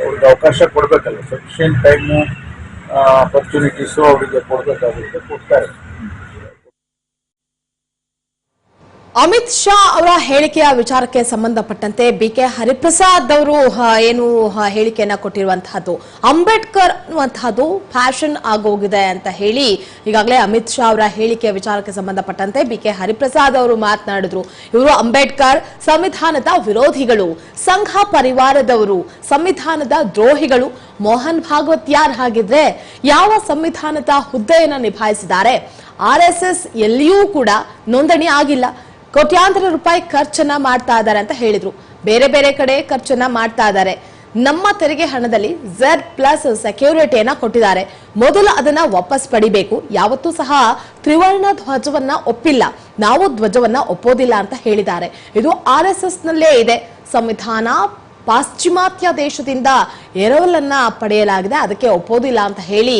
ಅವ್ರಿಗೆ ಅವಕಾಶ ಕೊಡಬೇಕಲ್ಲ. ಸಫಿಷಿಯಂಟ್ ಟೈಮು ಅಪರ್ಚುನಿಟೀಸು ಅವರಿಗೆ ಕೊಡಬೇಕಾಗುತ್ತೆ ಕೊಡ್ತಾರೆ. ಅಮಿತ್ ಶಾ ಅವರ ಹೇಳಿಕೆಯ ವಿಚಾರಕ್ಕೆ ಸಂಬಂಧಪಟ್ಟಂತೆ ಬಿ ಕೆ ಹರಿಪ್ರಸಾದ್ ಅವರು ಏನು ಹೇಳಿಕೆಯನ್ನ ಕೊಟ್ಟಿರುವಂತಹದ್ದು. ಅಂಬೇಡ್ಕರ್ ಅನ್ನುವಂತಹದ್ದು ಫ್ಯಾಷನ್ ಆಗೋಗಿದೆ ಅಂತ ಹೇಳಿ ಈಗಾಗಲೇ ಅಮಿತ್ ಶಾ ಅವರ ಹೇಳಿಕೆಯ ವಿಚಾರಕ್ಕೆ ಸಂಬಂಧಪಟ್ಟಂತೆ ಬಿ ಕೆ ಹರಿಪ್ರಸಾದ್ ಅವರು ಮಾತನಾಡಿದ್ರು. ಇವರು ಅಂಬೇಡ್ಕರ್, ಸಂವಿಧಾನದ ವಿರೋಧಿಗಳು, ಸಂಘ ಪರಿವಾರದವರು, ಸಂವಿಧಾನದ ದ್ರೋಹಿಗಳು, ಮೋಹನ್ ಭಾಗವತ್ ಯಾರ್ ಹಾಗಿದ್ರೆ ಯಾವ ಸಂವಿಧಾನದ ಹುದ್ದೆಯನ್ನು ನಿಭಾಯಿಸಿದ್ದಾರೆ, ಆರ್ ಎಸ್ ಎಸ್ ಎಲ್ಲಿಯೂ ಕೂಡ ನೋಂದಣಿ ಆಗಿಲ್ಲ. ಕೋಟ್ಯಾಂತರ ರೂಪಾಯಿ ಖರ್ಚನ್ನ ಮಾಡ್ತಾ ಇದ್ದಾರೆ ಅಂತ ಹೇಳಿದ್ರು. ಬೇರೆ ಬೇರೆ ಕಡೆ ಖರ್ಚನ್ನ ಮಾಡ್ತಾ ಇದ್ದಾರೆ. ನಮ್ಮ ತೆರಿಗೆ ಹಣದಲ್ಲಿ ಝೆಡ್ ಪ್ಲಸ್ ಸೆಕ್ಯೂರಿಟಿಯನ್ನ ಕೊಟ್ಟಿದ್ದಾರೆ. ಮೊದಲು ಅದನ್ನ ವಾಪಸ್ ಪಡಿಬೇಕು. ಯಾವತ್ತೂ ಸಹ ತ್ರಿವರ್ಣ ಧ್ವಜವನ್ನ ಒಪ್ಪಿಲ್ಲ. ನಾವು ಧ್ವಜವನ್ನ ಒಪ್ಪೋದಿಲ್ಲ ಅಂತ ಹೇಳಿದ್ದಾರೆ. ಇದು ಆರ್ ಎಸ್ ನಲ್ಲೇ ಇದೆ. ಸಂವಿಧಾನ ಪಾಶ್ಚಿಮಾತ್ಯ ದೇಶದಿಂದ ಎರವಲನ್ನ ಪಡೆಯಲಾಗಿದೆ. ಅದಕ್ಕೆ ಒಪ್ಪೋದಿಲ್ಲ ಅಂತ ಹೇಳಿ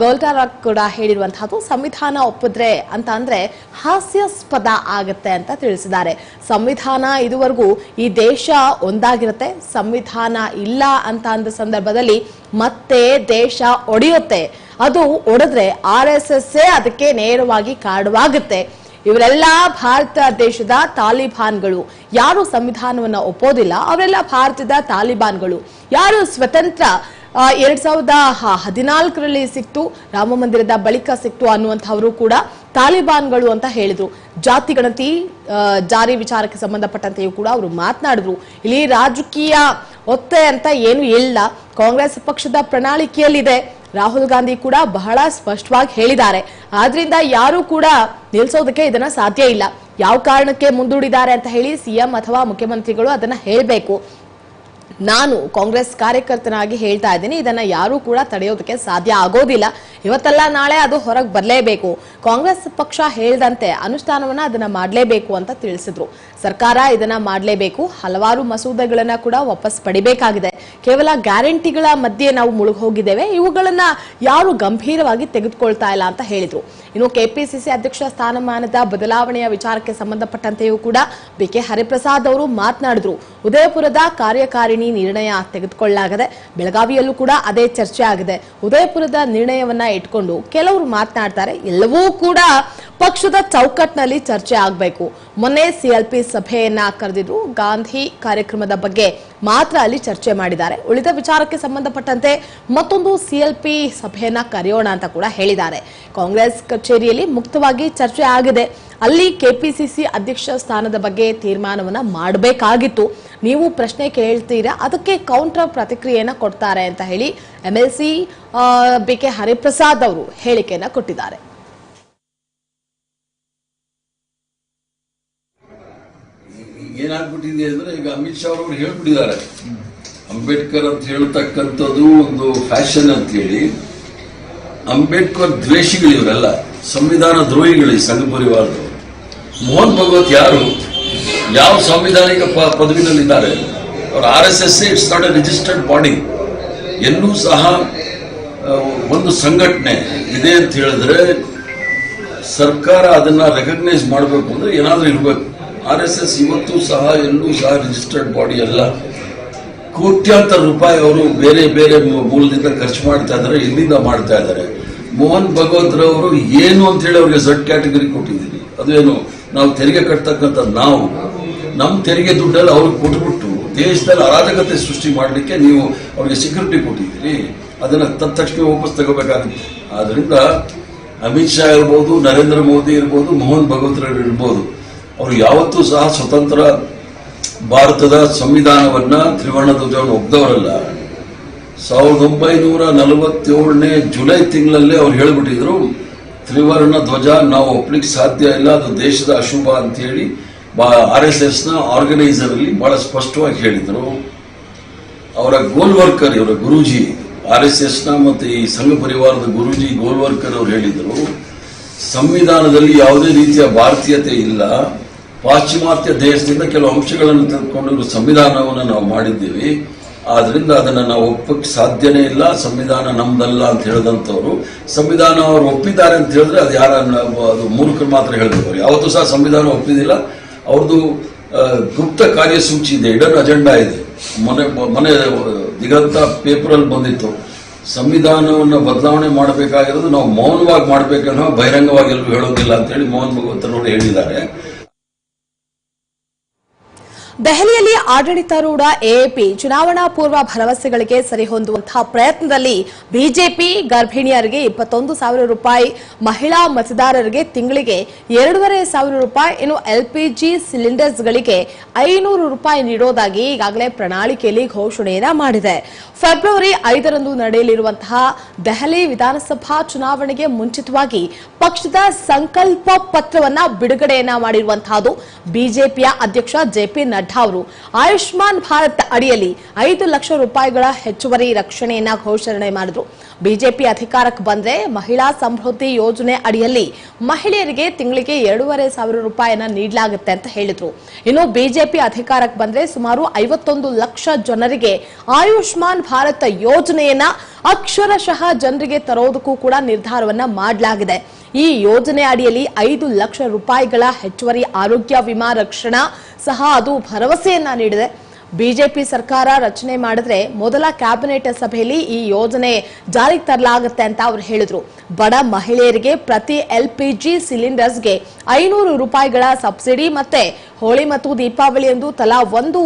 ಗೋಲ್ಟಾರ ಕೂಡ ಹೇಳಿರುವಂತಹದ್ದು, ಸಂವಿಧಾನ ಒಪ್ಪಿದ್ರೆ ಅಂತ ಅಂದ್ರೆ ಹಾಸ್ಯಾಸ್ಪದ ಆಗತ್ತೆ ಅಂತ ತಿಳಿಸಿದ್ದಾರೆ. ಸಂವಿಧಾನ ಇದುವರೆಗೂ ಈ ದೇಶ ಒಂದಾಗಿರುತ್ತೆ, ಸಂವಿಧಾನ ಇಲ್ಲ ಅಂತ ಅಂದ ಸಂದರ್ಭದಲ್ಲಿ ಮತ್ತೆ ದೇಶ ಒಡೆಯುತ್ತೆ. ಅದು ಒಡೆದ್ರೆ ಆರ್ ಎಸ್ ಎಸ್ ಅದಕ್ಕೆ ನೇರವಾಗಿ ಕಾರಣವಾಗುತ್ತೆ ಇವರೆಲ್ಲ ಭಾರತ ದೇಶದ ತಾಲಿಬಾನ್ಗಳು. ಯಾರು ಸಂವಿಧಾನವನ್ನ ಒಪ್ಪೋದಿಲ್ಲ, ಅವರೆಲ್ಲ ಭಾರತದ ತಾಲಿಬಾನ್ಗಳು. ಯಾರು ಸ್ವತಂತ್ರ ಎರಡ್ ಸಾವಿರದ ಹದಿನಾಲ್ಕರಲ್ಲಿ ಸಿಕ್ತು, ರಾಮ ಮಂದಿರದ ಬಳಿಕ ಸಿಕ್ತು ಅನ್ನುವಂಥವರು ಕೂಡ ತಾಲಿಬಾನ್ಗಳು ಅಂತ ಹೇಳಿದ್ರು. ಜಾತಿ, ಗಣತಿ ಜಾರಿ ವಿಚಾರಕ್ಕೆ ಸಂಬಂಧಪಟ್ಟಂತೆಯೂ ಕೂಡ ಅವರು ಮಾತನಾಡಿದ್ರು. ಇಲ್ಲಿ ರಾಜಕೀಯ ಒತ್ತೆ ಅಂತ ಏನು ಇಲ್ಲ. ಕಾಂಗ್ರೆಸ್ ಪಕ್ಷದ ಪ್ರಣಾಳಿಕೆಯಲ್ಲಿದೆ. ರಾಹುಲ್ ಗಾಂಧಿ ಕೂಡ ಬಹಳ ಸ್ಪಷ್ಟವಾಗಿ ಹೇಳಿದ್ದಾರೆ. ಆದ್ರಿಂದ ಯಾರು ಕೂಡ ನಿಲ್ಸೋದಕ್ಕೆ ಇದನ್ನ ಸಾಧ್ಯ ಇಲ್ಲ. ಯಾವ ಕಾರಣಕ್ಕೆ ಮುಂದೂಡಿದ್ದಾರೆ ಅಂತ ಹೇಳಿ ಸಿಎಂ ಅಥವಾ ಮುಖ್ಯಮಂತ್ರಿಗಳು ಅದನ್ನ ಹೇಳಬೇಕು. ನಾನು ಕಾಂಗ್ರೆಸ್ ಕಾರ್ಯಕರ್ತನಾಗಿ ಹೇಳ್ತಾ ಇದ್ದೀನಿ, ಇದನ್ನ ಯಾರು ಕೂಡ ತಡೆಯೋದಕ್ಕೆ ಸಾಧ್ಯ ಆಗೋದಿಲ್ಲ. ಇವತ್ತಲ್ಲ ನಾಳೆ ಅದು ಹೊರಗೆ ಬರಲೇಬೇಕು. ಕಾಂಗ್ರೆಸ್ ಪಕ್ಷ ಹೇಳ್ದಂತೆ ಅನುಷ್ಠಾನವನ್ನ ಅದನ್ನ ಮಾಡಲೇಬೇಕು ಅಂತ ತಿಳಿಸಿದ್ರು. ಸರ್ಕಾರ ಇದನ್ನ ಮಾಡಲೇಬೇಕು. ಹಲವಾರು ಮಸೂದೆಗಳನ್ನ ಕೂಡ ವಾಪಸ್ ಪಡಿಬೇಕಾಗಿದೆ. ಕೇವಲ ಗ್ಯಾರಂಟಿಗಳ ಮಧ್ಯೆ ನಾವು ಮುಳುಗಿ ಹೋಗಿದ್ದೇವೆ ಇವುಗಳನ್ನ ಯಾರು ಗಂಭೀರವಾಗಿ ತೆಗೆದುಕೊಳ್ತಾ ಇಲ್ಲ ಅಂತ ಹೇಳಿದ್ರು. ಇನ್ನು ಕೆಪಿಸಿಸಿ ಅಧ್ಯಕ್ಷ ಸ್ಥಾನಮಾನದ ಬದಲಾವಣೆಯ ವಿಚಾರಕ್ಕೆ ಸಂಬಂಧಪಟ್ಟಂತೆಯೂ ಕೂಡ ಬಿ ಕೆ ಹರಿಪ್ರಸಾದ್ ಅವರು ಮಾತನಾಡಿದ್ರು. ಉದಯಪುರದ ಕಾರ್ಯಕಾರಿಣಿ ನಿರ್ಣಯ ತೆಗೆದುಕೊಳ್ಳಲಾಗಿದೆ ಬೆಳಗಾವಿಯಲ್ಲೂ ಕೂಡ ಅದೇ ಚರ್ಚೆ ಆಗಿದೆ. ಉದಯಪುರದ ನಿರ್ಣಯವನ್ನ ಇಟ್ಕೊಂಡು ಕೆಲವರು ಮಾತನಾಡ್ತಾರೆ, ಎಲ್ಲವೂ ಕೂಡ ಪಕ್ಷದ ಚೌಕಟ್ಟಿನಲ್ಲಿ ಚರ್ಚೆ ಆಗಬೇಕು. ಮೊನ್ನೆ ಸಿಎಲ್ಪಿ ಸಭೆಯನ್ನ ಕರೆದಿದ್ರು. ಗಾಂಧಿ ಕಾರ್ಯಕ್ರಮದ ಬಗ್ಗೆ ಮಾತ್ರ ಅಲ್ಲಿ ಚರ್ಚೆ ಮಾಡಿದ್ದಾರೆ. ಉಳಿದ ವಿಚಾರಕ್ಕೆ ಸಂಬಂಧಪಟ್ಟಂತೆ ಮತ್ತೊಂದು ಸಿಎಲ್ಪಿ ಸಭೆಯನ್ನ ಕರೆಯೋಣ ಅಂತ ಕೂಡ ಹೇಳಿದ್ದಾರೆ. ಕಾಂಗ್ರೆಸ್ ಕಚೇರಿಯಲ್ಲಿ ಮುಕ್ತವಾಗಿ ಚರ್ಚೆ ಆಗಿದೆ. ಅಲ್ಲಿ ಕೆಪಿಸಿಸಿ ಅಧ್ಯಕ್ಷ ಸ್ಥಾನದ ಬಗ್ಗೆ ತೀರ್ಮಾನವನ್ನ ಮಾಡಬೇಕಾಗಿತ್ತು. ನೀವು ಪ್ರಶ್ನೆ ಕೇಳ್ತೀರಾ? ಅದಕ್ಕೆ ಕೌಂಟರ್ ಪ್ರತಿಕ್ರಿಯೆಯನ್ನ ಕೊಡ್ತಾರೆ ಅಂತ ಹೇಳಿ ಎಂಎಲ್ಸಿ ಬಿ ಕೆ ಹರಿಪ್ರಸಾದ್ ಅವರು ಹೇಳಿಕೆಯನ್ನ ಕೊಟ್ಟಿದ್ದಾರೆ. ಏನಾಗ್ಬಿಟ್ಟಿದೆ ಅಂದ್ರೆ ಈಗ ಅಮಿತ್ ಶಾ ಅವರು ಹೇಳ್ಬಿಟ್ಟಿದ್ದಾರೆ. ಅಂಬೇಡ್ಕರ್ ಅಂತ ಹೇಳ್ತಕ್ಕಂಥದ್ದು ಒಂದು ಫ್ಯಾಷನ್ ಅಂತ ಹೇಳಿ ಅಂಬೇಡ್ಕರ್ ದ್ವೇಷಿಗಳು ಇವರೆಲ್ಲ, ಸಂವಿಧಾನ ದ್ರೋಹಿಗಳು ಈ ಸಂಘ ಪರಿವಾರದವರು. ಮೋಹನ್ ಭಗವತ್ ಯಾರು? ಯಾವ ಸಂವಿಧಾನಿಕ ಪದವಿನಲ್ಲಿದ್ದಾರೆ? ಅವರು R S S it's not a registered body ಎಲ್ಲೂ ಸಹ ಒಂದು ಸಂಘಟನೆ ಇದೆ ಅಂತ ಹೇಳಿದ್ರೆ ಸರ್ಕಾರ ಅದನ್ನ ರೆಕಗ್ನೈಸ್ ಮಾಡಬೇಕು ಅಂದ್ರೆ ಏನಾದರೂ ಇರಬೇಕು. ಆರ್ ಎಸ್ ಎಸ್ ಇವತ್ತು ಸಹ ಎಲ್ಲೂ ಸಹ ರಿಜಿಸ್ಟರ್ಡ್ ಬಾಡಿ ಅಲ್ಲ. ಕೋಟ್ಯಾಂತರ ರೂಪಾಯಿ ಅವರು ಬೇರೆ ಬೇರೆ ಮೂಲದಿಂದ ಖರ್ಚು ಮಾಡ್ತಾ ಇದ್ದಾರೆ, ಇಲ್ಲಿಂದ ಮಾಡ್ತಾ ಇದ್ದಾರೆ. ಮೋಹನ್ ಭಗವತ್ ಅವರು ಏನು ಅಂತ ಹೇಳಿ ಅವ್ರಿಗೆ ಝಡ್ ಕ್ಯಾಟಗರಿ ಕೊಟ್ಟಿದ್ದೀರಿ ಅದೇನು, ನಾವು ತೆರಿಗೆ ಕಟ್ತಕ್ಕಂಥ ನಾವು ನಮ್ಮ ತೆರಿಗೆ ದುಡ್ಡಲ್ಲಿ ಅವ್ರಿಗೆ ಕೊಟ್ಬಿಟ್ಟು ದೇಶದಲ್ಲಿ ಅರಾಜಕತೆ ಸೃಷ್ಟಿ ಮಾಡಲಿಕ್ಕೆ ನೀವು ಅವ್ರಿಗೆ ಸೆಕ್ಯೂರಿಟಿ ಕೊಟ್ಟಿದ್ದೀರಿ. ಅದನ್ನ ತಕ್ಷಣ ವಾಪಸ್ ತಗೋಬೇಕಾಗುತ್ತೆ. ಆದ್ದರಿಂದ ಅಮಿತ್ ಶಾ ಇರ್ಬೋದು, ನರೇಂದ್ರ ಮೋದಿ ಇರ್ಬೋದು, ಮೋಹನ್ ಭಗವತ್ ಇರ್ಬೋದು ಅವರು ಯಾವತ್ತೂ ಸಹ ಸ್ವತಂತ್ರ ಭಾರತದ ಸಂವಿಧಾನವನ್ನ ತ್ರಿವರ್ಣ ಧ್ವಜವನ್ನು ಒಗ್ದವರಲ್ಲ ಸಾವಿರದ ಒಂಬೈನೂರ ನಲವತ್ತೇಳನೇ ಜುಲೈ ತಿಂಗಳಲ್ಲೇ ಅವ್ರು ಹೇಳಿಬಿಟ್ಟಿದ್ರು, ತ್ರಿವರ್ಣ ಧ್ವಜ ನಾವು ಒಪ್ಲಿಕ್ಕೆ ಸಾಧ್ಯ ಇಲ್ಲ, ಅದು ದೇಶದ ಅಶುಭ ಅಂತ ಹೇಳಿ ಆರ್ ಎಸ್ ಎಸ್ನ ಆರ್ಗನೈಸರ್ ಅಲ್ಲಿ ಬಹಳ ಸ್ಪಷ್ಟವಾಗಿ ಹೇಳಿದ್ರು. ಅವರ ಗೋಲ್ವರ್ಕರ್ ಇವರ ಗುರೂಜಿ, ಆರ್ ಎಸ್ ಎಸ್ನ ಮತ್ತೆ ಈ ಸಂಘ ಪರಿವಾರದ ಗುರೂಜಿ ಗೋಲ್ವರ್ಕರ್ ಅವರು ಹೇಳಿದರು, ಸಂವಿಧಾನದಲ್ಲಿ ಯಾವುದೇ ರೀತಿಯ ಭಾರತೀಯತೆ ಇಲ್ಲ ಪಾಶ್ಚಿಮಾತ್ಯ ದೇಶದಿಂದ ಕೆಲವು ಅಂಶಗಳನ್ನು ತೆಗೆದುಕೊಂಡು ಸಂವಿಧಾನವನ್ನು ನಾವು ಮಾಡಿದ್ದೀವಿ. ಆದ್ರಿಂದ ಅದನ್ನು ನಾವು ಒಪ್ಪಕ್ಕೆ ಸಾಧ್ಯನೇ ಇಲ್ಲ. ಸಂವಿಧಾನ ನಮ್ದಲ್ಲ ಅಂತ ಹೇಳಿದಂಥವ್ರು. ಸಂವಿಧಾನ ಅವರು ಒಪ್ಪಿದ್ದಾರೆ ಅಂತ ಹೇಳಿದ್ರೆ ಅದು ಯಾರ ಅದು ಮೂರ್ಖರು ಮಾತ್ರ ಹೇಳಿದವರು ಯಾವತ್ತೂ ಸಹ ಸಂವಿಧಾನ ಒಪ್ಪಿದಿಲ್ಲ. ಅವ್ರದ್ದು ಗುಪ್ತ ಕಾರ್ಯಸೂಚಿ ಇದೆ. ಇಡನ್ ಅಜೆಂಡಾ ಇದೆ. ಮನೆ ಮನೆ, ದಿಗಂತ ಪೇಪರಲ್ಲಿ ಬಂದಿತ್ತು. ಸಂವಿಧಾನವನ್ನು ಬದಲಾವಣೆ ಮಾಡಬೇಕಾಗಿರೋದು ನಾವು ಮೌನವಾಗಿ ಮಾಡಬೇಕನ್ನೋ ಬಹಿರಂಗವಾಗಿ ಎಲ್ಲರೂ ಹೇಳೋದಿಲ್ಲ ಅಂತೇಳಿ ಮೋಹನ್ ಭಗವಂತನವರು ಹೇಳಿದ್ದಾರೆ. ದೆಹಲಿಯಲ್ಲಿ ಆಡಳಿತಾರೂಢ ಎಎಪಿ ಚುನಾವಣಾ ಪೂರ್ವ ಭರವಸೆಗಳಿಗೆ ಸರಿಹೊಂದುವಂತಹ ಪ್ರಯತ್ನದಲ್ಲಿ ಬಿಜೆಪಿ ಗರ್ಭಿಣಿಯರಿಗೆ ಇಪ್ಪತ್ತೊಂದು ಸಾವಿರ ರೂಪಾಯಿ, ಮಹಿಳಾ ಮತದಾರರಿಗೆ ತಿಂಗಳಿಗೆ ಎರಡೂವರೆ ಸಾವಿರ ರೂಪಾಯಿ, ಇನ್ನು ಎಲ್ಪಿಜಿ ಸಿಲಿಂಡರ್ಸ್ಗಳಿಗೆ ಐನೂರು ರೂಪಾಯಿ ನೀಡೋದಾಗಿ ಈಗಾಗಲೇ ಪ್ರಣಾಳಿಕೆಯಲ್ಲಿ ಘೋಷಣೆಯನ್ನ ಮಾಡಿದೆ. ಫೆಬ್ರವರಿ ಐದರಂದು ನಡೆಯಲಿರುವಂತಹ ದೆಹಲಿ ವಿಧಾನಸಭಾ ಚುನಾವಣೆಗೆ ಮುಂಚಿತವಾಗಿ ಪಕ್ಷದ ಸಂಕಲ್ಪ ಪತ್ರವನ್ನ ಬಿಡುಗಡೆಯನ್ನ ಮಾಡಿರುವಂತಹದ್ದು ಬಿಜೆಪಿಯ ಅಧ್ಯಕ್ಷ ಜೆಪಿ ನಡ್ಡಾ ಅವರು ಆಯುಷ್ಮಾನ್ ಭಾರತ್ ಅಡಿಯಲ್ಲಿ ಐದು ಲಕ್ಷ ರೂಪಾಯಿಗಳ ಹೆಚ್ಚುವರಿ ರಕ್ಷಣೆಯನ್ನ ಘೋಷಣೆ ಮಾಡಿದ್ರು. ಬಿಜೆಪಿ ಅಧಿಕಾರಕ್ಕೆ ಬಂದ್ರೆ ಮಹಿಳಾ ಸಮೃದ್ಧಿ ಯೋಜನೆ ಅಡಿಯಲ್ಲಿ ಮಹಿಳೆಯರಿಗೆ ತಿಂಗಳಿಗೆ ಎರಡೂವರೆ ಸಾವಿರ ರೂಪಾಯಿನ ನೀಡಲಾಗುತ್ತೆ ಅಂತ ಹೇಳಿದ್ರು. ಇನ್ನು ಬಿಜೆಪಿ ಅಧಿಕಾರಕ್ಕೆ ಬಂದ್ರೆ ಸುಮಾರು ಐವತ್ತೊಂದು ಲಕ್ಷ ಜನರಿಗೆ ಆಯುಷ್ಮಾನ್ ಭಾರತ ಯೋಜನೆಯನ್ನ ಅಕ್ಷರಶಃ ಜನರಿಗೆ ತರೋದಕ್ಕೂ ಕೂಡ ನಿರ್ಧಾರವನ್ನ ಮಾಡಲಾಗಿದೆ. ಈ ಯೋಜನೆ ಅಡಿಯಲ್ಲಿ ಐದು ಲಕ್ಷ ರೂಪಾಯಿಗಳ ಹೆಚ್ಚುವರಿ ಆರೋಗ್ಯ ವಿಮಾ ರಕ್ಷಣಾ ಸಹ ಅದು ಭರವಸೆಯನ್ನ ನೀಡಿದೆ. ಬಿಜೆಪಿ ಸರ್ಕಾರ ರಚನೆ ಮಾಡಿದ್ರೆ ಮೊದಲ ಕ್ಯಾಬಿನೆಟ್ ಸಭೆಯಲ್ಲಿ ಈ ಯೋಜನೆ ಜಾರಿಗೆ ತರಲಾಗುತ್ತೆ ಅಂತ ಅವರು ಹೇಳಿದ್ರು. ಬಡ ಮಹಿಳೆಯರಿಗೆ ಪ್ರತಿ ಎಲ್ಪಿಜಿ ಸಿಲಿಂಡರ್ಸ್ಗೆ ಐನೂರು ರೂಪಾಯಿಗಳ ಸಬ್ಸಿಡಿ ಮತ್ತೆ ಹೋಳಿ ಮತ್ತು ದೀಪಾವಳಿ ಎಂದು ತಲಾ ಒಂದು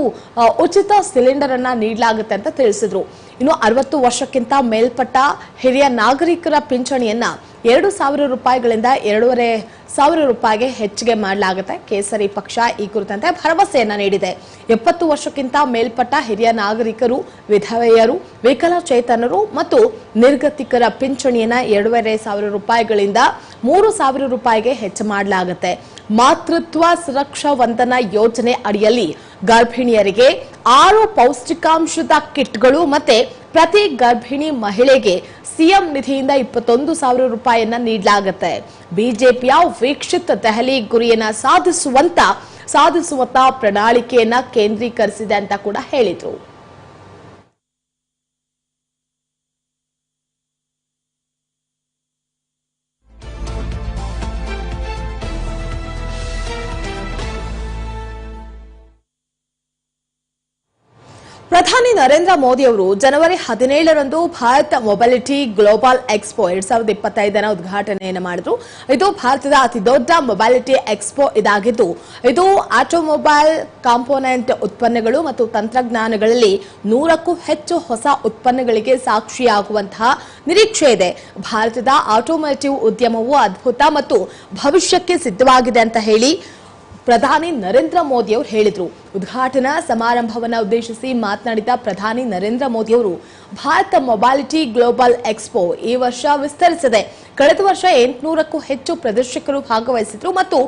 ಉಚಿತ ಸಿಲಿಂಡರ್ ಅನ್ನ ನೀಡಲಾಗುತ್ತೆ ಅಂತ ತಿಳಿಸಿದ್ರು. ಇನ್ನು ಅರವತ್ತು ವರ್ಷಕ್ಕಿಂತ ಮೇಲ್ಪಟ್ಟ ಹಿರಿಯ ನಾಗರಿಕರ ಪಿಂಚಣಿಯನ್ನ ಎರಡು ಸಾವಿರ ರೂಪಾಯಿಗಳಿಂದ ಎರಡೂವರೆ ಸಾವಿರ ರೂಪಾಯಿಗೆ ಹೆಚ್ಚಿಗೆ ಮಾಡಲಾಗುತ್ತೆ. ಕೇಸರಿ ಪಕ್ಷ ಈ ಕುರಿತಂತೆ ಭರವಸೆಯನ್ನ ನೀಡಿದೆ. ಎಪ್ಪತ್ತು ವರ್ಷಕ್ಕಿಂತ ಮೇಲ್ಪಟ್ಟ ಹಿರಿಯ ನಾಗರಿಕರು, ವಿಧವೆಯರು, ವಿಕಲಚೇತನರು ಮತ್ತು ನಿರ್ಗತಿಕರ ಪಿಂಚಣಿಯನ್ನ ಎರಡೂವರೆ ಸಾವಿರ ರೂಪಾಯಿಗಳಿಂದ ಮೂರು ಸಾವಿರ ರೂಪಾಯಿಗೆ ಹೆಚ್ಚು ಮಾಡಲಾಗುತ್ತೆ. ಮಾತೃತ್ವ ಸುರಕ್ಷಾ ವಂದನ ಯೋಜನೆ ಅಡಿಯಲ್ಲಿ ಗರ್ಭಿಣಿಯರಿಗೆ ಆರು ಪೌಷ್ಟಿಕಾಂಶದ ಕಿಟ್ಗಳು ಮತ್ತೆ ಪ್ರತಿ ಗರ್ಭಿಣಿ ಮಹಿಳೆಗೆ ಸಿಎಂ ನಿಧಿಯಿಂದ ಇಪ್ಪತ್ತೊಂದು ಸಾವಿರ ರೂಪಾಯಿಯನ್ನ ನೀಡಲಾಗುತ್ತೆ. ಬಿಜೆಪಿಯ ವೀಕ್ಷಿತ ದೆಹಲಿ ಗುರಿಯನ್ನ ಸಾಧಿಸುವಂತ ಸಾಧಿಸುವಂತ ಪ್ರಣಾಳಿಕೆಯನ್ನ ಕೇಂದ್ರೀಕರಿಸಿದೆ ಅಂತ ಕೂಡ ಹೇಳಿದ್ರು. ನರೇಂದ್ರ ಮೋದಿ ಅವರು ಜನವರಿ ಹದಿನೇಳರಂದು ಭಾರತ ಮೊಬಿಲಿಟಿ ಗ್ಲೋಬಲ್ ಎಕ್ಸ್ಪೋ ಎರಡ್ ಸಾವಿರದ ಇಪ್ಪತ್ತೈದರ ಉದ್ಘಾಟನೆಯನ್ನು ಮಾಡಿದ್ರು. ಇದು ಭಾರತದ ಅತಿ ದೊಡ್ಡ ಮೊಬಿಲಿಟಿ ಎಕ್ಸ್ಪೋ ಇದಾಗಿದ್ದು, ಇದು ಆಟೋಮೊಬೈಲ್ ಕಾಂಪೋನೆಂಟ್ ಉತ್ಪನ್ನಗಳು ಮತ್ತು ತಂತ್ರಜ್ಞಾನಗಳಲ್ಲಿ ನೂರಕ್ಕೂ ಹೆಚ್ಚು ಹೊಸ ಉತ್ಪನ್ನಗಳಿಗೆ ಸಾಕ್ಷಿಯಾಗುವಂತಹ ನಿರೀಕ್ಷೆ ಇದೆ. ಭಾರತದ ಆಟೋಮೋಟಿವ್ ಉದ್ಯಮವು ಅದ್ಭುತ ಮತ್ತು ಭವಿಷ್ಯಕ್ಕೆ ಸಿದ್ಧವಾಗಿದೆ ಅಂತ ಹೇಳಿ ಪ್ರಧಾನಿ ನರೇಂದ್ರ ಮೋದಿ ಅವರು ಹೇಳಿದರು. ಉದ್ಘಾಟನಾ ಸಮಾರಂಭವನ್ನು ಉದ್ದೇಶಿಸಿ ಮಾತನಾಡಿದ ಪ್ರಧಾನಿ ನರೇಂದ್ರ ಮೋದಿ ಅವರು, ಭಾರತ ಮೊಬಾಲಿಟಿ ಗ್ಲೋಬಲ್ ಎಕ್ಸ್ಪೋ ಈ ವರ್ಷ ವಿಸ್ತರಿಸಿದೆ. ಕಳೆದ ವರ್ಷ ಎಂಟುನೂರಕ್ಕೂ ಹೆಚ್ಚು ಪ್ರದರ್ಶಕರು ಭಾಗವಹಿಸಿದ್ರು ಮತ್ತು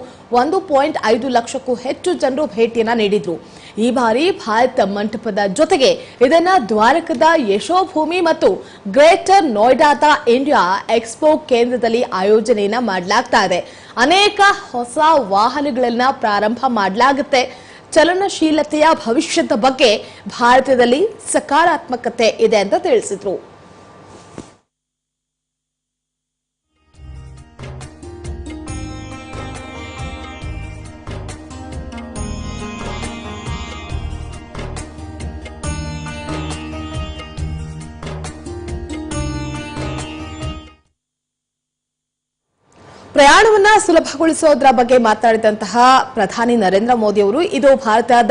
ಒಂದು ಪಾಯಿಂಟ್ ಐದು ಲಕ್ಷಕ್ಕೂ ಹೆಚ್ಚು ಜನರು ಭೇಟಿಯನ್ನು ನೀಡಿದ್ರು. ಈ ಬಾರಿ ಭಾರತ ಮಂಟಪದ ಜೊತೆಗೆ ಇದನ್ನ ದ್ವಾರಕದ ಯಶೋಭೂಮಿ ಮತ್ತು ಗ್ರೇಟರ್ ನೋಯ್ಡಾದ ಇಂಡಿಯಾ ಎಕ್ಸ್ಪೋ ಕೇಂದ್ರದಲ್ಲಿ ಆಯೋಜನೆಯನ್ನ ಮಾಡಲಾಗ್ತಾ ಇದೆ. ಅನೇಕ ಹೊಸ ವಾಹನಗಳನ್ನ ಪ್ರಾರಂಭ ಮಾಡಲಾಗುತ್ತೆ. ಚಲನಶೀಲತೆಯ ಭವಿಷ್ಯದ ಬಗ್ಗೆ ಭಾರತದಲ್ಲಿ ಸಕಾರಾತ್ಮಕತೆ ಇದೆ ಅಂತ ತಿಳಿಸಿದ್ರು. ಪ್ರಯಾಣವನ್ನ ಸುಲಭಗೊಳಿಸೋದ್ರ ಬಗ್ಗೆ ಮಾತನಾಡಿದಂತಹ ಪ್ರಧಾನಿ ನರೇಂದ್ರ ಮೋದಿ ಅವರು ಇದು ಭಾರತದ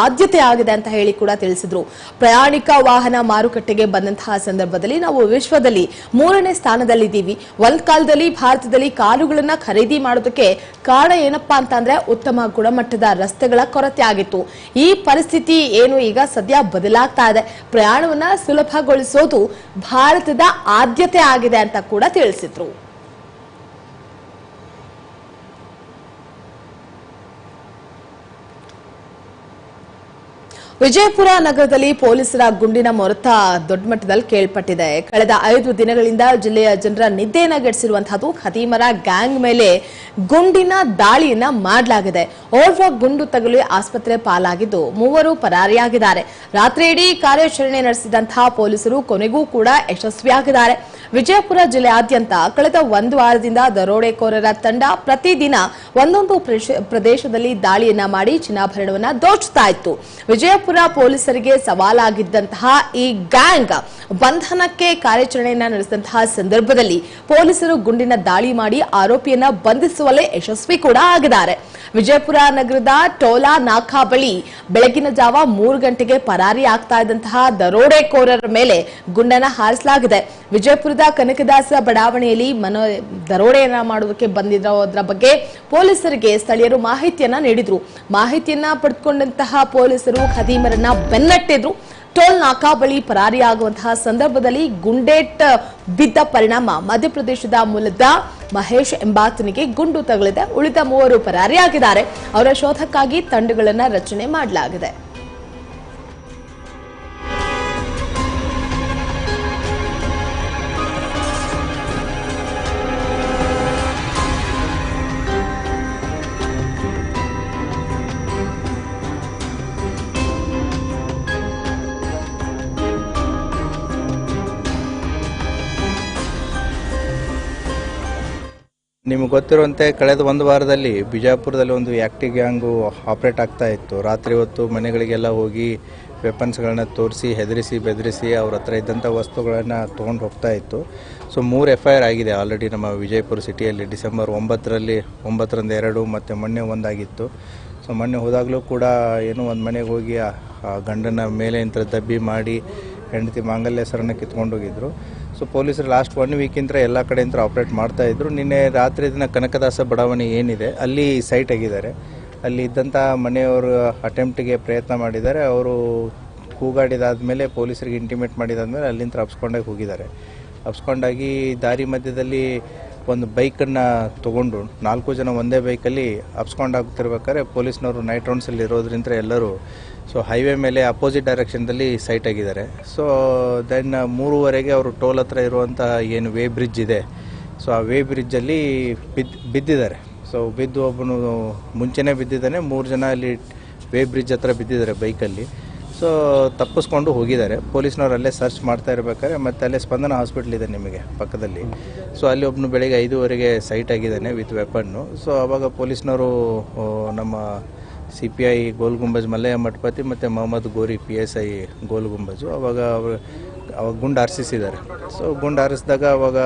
ಆದ್ಯತೆ ಆಗಿದೆ ಅಂತ ಹೇಳಿ ಕೂಡ ತಿಳಿಸಿದ್ರು. ಪ್ರಯಾಣಿಕ ವಾಹನ ಮಾರುಕಟ್ಟೆಗೆ ಬಂದಂತಹ ಸಂದರ್ಭದಲ್ಲಿ ನಾವು ವಿಶ್ವದಲ್ಲಿ ಮೂರನೇ ಸ್ಥಾನದಲ್ಲಿದ್ದೀವಿ. ಒಂದ್ ಕಾಲದಲ್ಲಿ ಭಾರತದಲ್ಲಿ ಕಾರುಗಳನ್ನ ಖರೀದಿ ಮಾಡೋದಕ್ಕೆ ಕಾರಣ ಏನಪ್ಪಾ ಅಂತಂದ್ರೆ ಉತ್ತಮ ಗುಣಮಟ್ಟದ ರಸ್ತೆಗಳ ಕೊರತೆ ಆಗಿತ್ತು. ಈ ಪರಿಸ್ಥಿತಿ ಏನು ಈಗ ಸದ್ಯ ಬದಲಾಗ್ತಾ ಇದೆ. ಪ್ರಯಾಣವನ್ನ ಸುಲಭಗೊಳಿಸೋದು ಭಾರತದ ಆದ್ಯತೆ ಆಗಿದೆ ಅಂತ ಕೂಡ ತಿಳಿಸಿದ್ರು. ವಿಜಯಪುರ ನಗರದಲ್ಲಿ ಪೊಲೀಸರ ಗುಂಡಿನ ಮೊರತ ದೊಡ್ಡ ಮಟ್ಟದಲ್ಲಿ ಕೇಳ್ಪಟ್ಟಿದೆ. ಕಳೆದ ಐದು ದಿನಗಳಿಂದ ಜಿಲ್ಲೆಯ ಜನರ ನಿದ್ದೆಯನ್ನಗೆಡಿಸಿರುವಂತಹದ್ದು ಖದೀಮರ ಗ್ಯಾಂಗ್ ಮೇಲೆ ಗುಂಡಿನ ದಾಳಿಯನ್ನ ಮಾಡಲಾಗಿದೆ. ಓರ್ವ ಗುಂಡು ತಗುಲಿ ಆಸ್ಪತ್ರೆ ಪಾಲಾಗಿದ್ದು ಮೂವರು ಪರಾರಿಯಾಗಿದ್ದಾರೆ. ರಾತ್ರಿಯಿಡೀ ಕಾರ್ಯಾಚರಣೆ ನಡೆಸಿದಂತಹ ಪೊಲೀಸರು ಕೊನೆಗೂ ಕೂಡ ಯಶಸ್ವಿಯಾಗಿದ್ದಾರೆ. ವಿಜಯಪುರ ಜಿಲ್ಲೆಯಾದ್ಯಂತ ಕಳೆದ ಒಂದು ವಾರದಿಂದ ದರೋಡೆಕೋರರ ತಂಡ ಪ್ರತಿದಿನ ಒಂದೊಂದು ಪ್ರದೇಶ- ಪ್ರದೇಶದಲ್ಲಿ ದಾಳಿಯನ್ನ ಮಾಡಿ ಚಿನ್ನಾಭರಣವನ್ನ ದೋಚುತ್ತಾ ಇತ್ತು. ವಿಜಯಪುರ ಪೊಲೀಸರಿಗೆ ಸವಾಲಾಗಿದ್ದಂತಹ ಈ ಗ್ಯಾಂಗ್ ಬಂಧನಕ್ಕೆ ಕಾರ್ಯಾಚರಣೆಯನ್ನ ನಡೆಸಿದಂತಹ ಸಂದರ್ಭದಲ್ಲಿ ಪೊಲೀಸರು ಗುಂಡಿನ ದಾಳಿ ಮಾಡಿ ಆರೋಪಿಯನ್ನ ಬಂಧಿಸುವಲ್ಲೇ ಯಶಸ್ವಿ ಕೂಡ ಆಗಿದ್ದಾರೆ. ವಿಜಯಪುರ ನಗರದ ಟೋಲಾ ನಾಕಾ ಬಳಿ ಬೆಳಗಿನ ಜಾವ ಮೂರು ಗಂಟೆಗೆ ಪರಾರಿ ಆಗ್ತಾ ಇದ್ದಂತಹ ದರೋಡೆಕೋರರ ಮೇಲೆ ಗುಂಡನ್ನ ಹಾರಿಸಲಾಗಿದೆ. ವಿಜಯಪುರದ ಕನಕದಾಸ ಬಡಾವಣೆಯಲ್ಲಿ ಮನ ದರೋಡೆಯನ್ನ ಮಾಡುವುದಕ್ಕೆ ಬಂದಿರೋದ್ರ ಬಗ್ಗೆ ಪೊಲೀಸರಿಗೆ ಸ್ಥಳೀಯರು ಮಾಹಿತಿಯನ್ನ ನೀಡಿದ್ರು. ಮಾಹಿತಿಯನ್ನ ಪಡೆದುಕೊಂಡಂತಹ ಪೊಲೀಸರು ಖದೀಮರನ್ನ ಬೆನ್ನಟ್ಟಿದ್ರು. ಟೋಲ್ ನಾಕಾ ಬಳಿ ಪರಾರಿಯಾಗುವಂತಹ ಸಂದರ್ಭದಲ್ಲಿ ಗುಂಡೇಟ್ ಬಿದ್ದ ಪರಿಣಾಮ ಮಧ್ಯಪ್ರದೇಶದ ಮೂಲದ ಮಹೇಶ್ ಎಂಬಾತನಿಗೆ ಗುಂಡು ತಗುಲಿದೆ ಉಳಿದ ಮೂವರು ಪರಾರಿಯಾಗಿದ್ದಾರೆ. ಅವರ ಶೋಧಕ್ಕಾಗಿ ತಂಡಗಳನ್ನು ರಚನೆ ಮಾಡಲಾಗಿದೆ. ಗೊತ್ತಿರುವಂತೆ ಕಳೆದ ಒಂದು ವಾರದಲ್ಲಿ ಬಿಜಾಪುರದಲ್ಲಿ ಒಂದು ಆ್ಯಕ್ಟಿವ್ ಗ್ಯಾಂಗು ಆಪ್ರೇಟ್ ಆಗ್ತಾ ಇತ್ತು. ರಾತ್ರಿ ಹೊತ್ತು ಮನೆಗಳಿಗೆಲ್ಲ ಹೋಗಿ ವೆಪನ್ಸ್ಗಳನ್ನ ತೋರಿಸಿ, ಹೆದರಿಸಿ, ಬೆದರಿಸಿ ಅವ್ರ ಹತ್ರ ಇದ್ದಂಥ ವಸ್ತುಗಳನ್ನು ತೊಗೊಂಡು ಹೋಗ್ತಾ ಇತ್ತು. ಸೊ, ಮೂರು ಎಫ್ ಐ ಆರ್ ಆಗಿದೆ ಆಲ್ರೆಡಿ ನಮ್ಮ ವಿಜಯಪುರ ಸಿಟಿಯಲ್ಲಿ. ಡಿಸೆಂಬರ್ ಒಂಬತ್ತರಲ್ಲಿ ಒಂಬತ್ತರಿಂದ ಎರಡು, ಮತ್ತು ಮೊನ್ನೆ ಒಂದಾಗಿತ್ತು. ಸೊ, ಮೊನ್ನೆ ಹೋದಾಗಲೂ ಕೂಡ ಏನೋ ಒಂದು ಮನೆಗೆ ಹೋಗಿ ಆ ಗಂಡನ ಮೇಲೆ ಇಂಥ ದಬ್ಬಿ ಮಾಡಿ ಹೆಂಡತಿ ಮಾಂಗಲ್ಯ ಹೆಸರನ್ನು ಕಿತ್ಕೊಂಡು ಹೋಗಿದ್ರು ಸೊ ಪೊಲೀಸರು ಲಾಸ್ಟ್ ಒನ್ ವೀಕಿಂದ ಎಲ್ಲ ಕಡೆಯಿಂದ ಆಪ್ರೇಟ್ ಮಾಡ್ತಾ ಇದ್ರು. ನಿನ್ನೆ ರಾತ್ರಿ ದಿನ ಕನಕದಾಸ ಬಡಾವಣೆ ಏನಿದೆ, ಅಲ್ಲಿ ಸೈಟ್ ಆಗಿದ್ದಾರೆ ಅಲ್ಲಿ ಇದ್ದಂಥ ಮನೆಯವರು ಅಟೆಂಪ್ಟಿಗೆ ಪ್ರಯತ್ನ ಮಾಡಿದ್ದಾರೆ. ಅವರು ಕೂಗಾಡಿದಾದ್ಮೇಲೆ, ಪೊಲೀಸರಿಗೆ ಇಂಟಿಮೇಟ್ ಮಾಡಿದಾದ್ಮೇಲೆ ಅಲ್ಲಿಂದ ಅಪ್ಸ್ಕೊಂಡಾಗಿ ಹೋಗಿದ್ದಾರೆ. ಅಪ್ಸ್ಕೊಂಡಾಗಿ ದಾರಿ ಮಧ್ಯದಲ್ಲಿ ಒಂದು ಬೈಕನ್ನು ತೊಗೊಂಡು, ನಾಲ್ಕು ಜನ ಒಂದೇ ಬೈಕಲ್ಲಿ ಅಪ್ಸ್ಕೊಂಡಾಗ್ತಿರ್ಬೇಕಾದ್ರೆ ಪೊಲೀಸ್ನವರು ನೈಟ್ ರೌಂಡ್ಸಲ್ಲಿ ಇರೋದ್ರಿಂದ ಎಲ್ಲರೂ ಸೊ ಹೈವೇ ಮೇಲೆ ಅಪೋಸಿಟ್ ಡೈರೆಕ್ಷನ್ದಲ್ಲಿ ಸೈಟ್ ಆಗಿದ್ದಾರೆ. ಸೊ ದೆನ್ ಮೂರುವರೆಗೆ ಅವರು ಟೋಲ್ ಹತ್ರ ಇರುವಂಥ ಏನು ವೇ ಬ್ರಿಡ್ಜ್ ಇದೆ. ಸೊ ಆ ವೇ ಬ್ರಿಡ್ಜಲ್ಲಿ ಬಿದ್ದು ಬಿದ್ದಿದ್ದಾರೆ. ಸೊ ಬಿದ್ದು ಒಬ್ಬನು ಮುಂಚೆನೇ ಬಿದ್ದಿದ್ದಾನೆ, ಮೂರು ಜನ ಅಲ್ಲಿ ವೇ ಬ್ರಿಡ್ಜ್ ಹತ್ರ ಬಿದ್ದಿದ್ದಾರೆ ಬೈಕಲ್ಲಿ ಸೊ ತಪ್ಪಿಸ್ಕೊಂಡು ಹೋಗಿದ್ದಾರೆ. ಪೊಲೀಸ್ನವ್ರು ಅಲ್ಲೇ ಸರ್ಚ್ ಮಾಡ್ತಾ ಇರಬೇಕಾದ್ರೆ ಮತ್ತೆ ಅಲ್ಲೇ ಸ್ಪಂದನ ಹಾಸ್ಪಿಟ್ಲ್ ಇದೆ ನಿಮಗೆ ಪಕ್ಕದಲ್ಲಿ. ಸೊ ಅಲ್ಲಿ ಒಬ್ಬನು ಬೆಳಿಗ್ಗೆ ಐದೂವರೆಗೆ ಸೈಟ್ ಆಗಿದ್ದಾನೆ ವಿತ್ ವೆಪನ್ನು ಸೊ ಆವಾಗ ಪೊಲೀಸ್ನವರು ನಮ್ಮ C P I Gol Gumbaz Mallayya Mathapati ಮತ್ತು Mohammed Gori P S I Gol Gumbaz. ಅವಾಗ ಅವರು ಅವಾಗ ಗುಂಡು ಹಾರಿಸಿದ್ದಾರೆ ಸೊ ಗುಂಡು ಹಾರಿಸಿದಾಗ ಅವಾಗ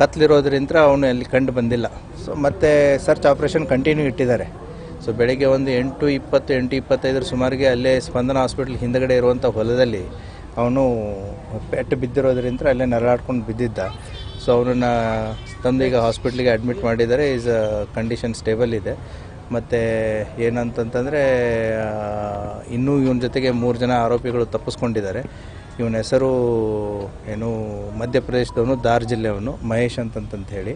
ಕತ್ಲಿರೋದ್ರಿಂದ ಅವನು ಅಲ್ಲಿ ಕಂಡು ಬಂದಿಲ್ಲ. ಸೊ ಮತ್ತೆ ಸರ್ಚ್ ಆಪ್ರೇಷನ್ ಕಂಟಿನ್ಯೂ ಇಟ್ಟಿದ್ದಾರೆ. ಸೊ ಬೆಳಗ್ಗೆ ಒಂದು ಎಂಟು ಇಪ್ಪತ್ತು, ಎಂಟು ಇಪ್ಪತ್ತೈದರ ಸುಮಾರಿಗೆ ಅಲ್ಲೇ ಸ್ಪಂದನ ಹಾಸ್ಪಿಟ್ಲ್ ಹಿಂದಗಡೆ ಇರುವಂಥ ಹೊಲದಲ್ಲಿ ಅವನು ಪೆಟ್ಟು ಬಿದ್ದಿರೋದ್ರಿಂದ ಅಲ್ಲೇ ನರಳಾಡ್ಕೊಂಡು ಬಿದ್ದಿದ್ದ. ಸೊ ಅವನನ್ನು ತಂದು ಈಗ ಹಾಸ್ಪಿಟ್ಲಿಗೆ ಅಡ್ಮಿಟ್ ಮಾಡಿದ್ದಾರೆ. ಈಸ್ ಕಂಡೀಷನ್ ಸ್ಟೇಬಲ್ ಇದೆ. ಮತ್ತು ಏನಂತಂತಂದರೆ ಇನ್ನೂ ಇವನ ಜೊತೆಗೆ ಮೂರು ಜನ ಆರೋಪಿಗಳು ತಪ್ಪಿಸ್ಕೊಂಡಿದ್ದಾರೆ. ಇವನ ಹೆಸರು ಏನು ಮಧ್ಯಪ್ರದೇಶದವನು ದಾರ್ ಜಿಲ್ಲೆಯವನು ಮಹೇಶ್ ಅಂತಂತ ಹೇಳಿ.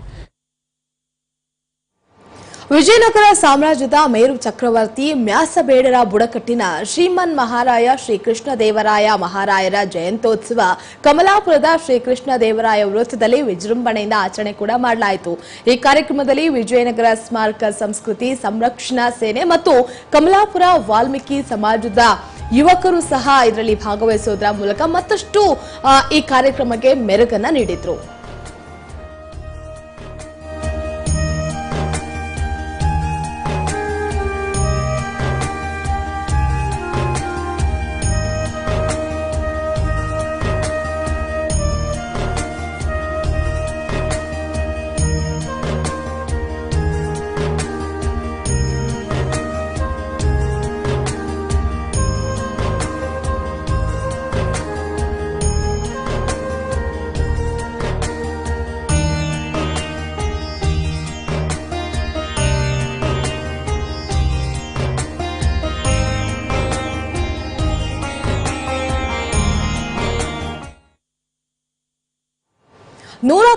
ವಿಜಯನಗರ ಸಾಮ್ರಾಜ್ಯದ ಮೇರು ಚಕ್ರವರ್ತಿ ಮ್ಯಾಸಬೇಡರ ಬುಡಕಟ್ಟಿನ ಶ್ರೀಮನ್ ಮಹಾರಾಯ ಶ್ರೀಕೃಷ್ಣ ದೇವರಾಯ ಮಹಾರಾಯರ ಜಯಂತೋತ್ಸವ ಕಮಲಾಪುರದ ಶ್ರೀಕೃಷ್ಣ ದೇವರಾಯ ವೃತ್ತದಲ್ಲಿ ವಿಜೃಂಭಣೆಯಿಂದ ಆಚರಣೆ ಕೂಡ ಮಾಡಲಾಯಿತು. ಈ ಕಾರ್ಯಕ್ರಮದಲ್ಲಿ ವಿಜಯನಗರ ಸ್ಮಾರಕ ಸಂಸ್ಕೃತಿ, ಸಂರಕ್ಷಣಾ ಸೇನೆ ಮತ್ತು ಕಮಲಾಪುರ ವಾಲ್ಮೀಕಿ ಸಮಾಜದ ಯುವಕರು ಸಹ ಇದರಲ್ಲಿ ಭಾಗವಹಿಸುವುದರ ಮೂಲಕ ಮತ್ತಷ್ಟು ಈ ಕಾರ್ಯಕ್ರಮಕ್ಕೆ ಮೆರುಗನ್ನ ನೀಡಿದ್ರು.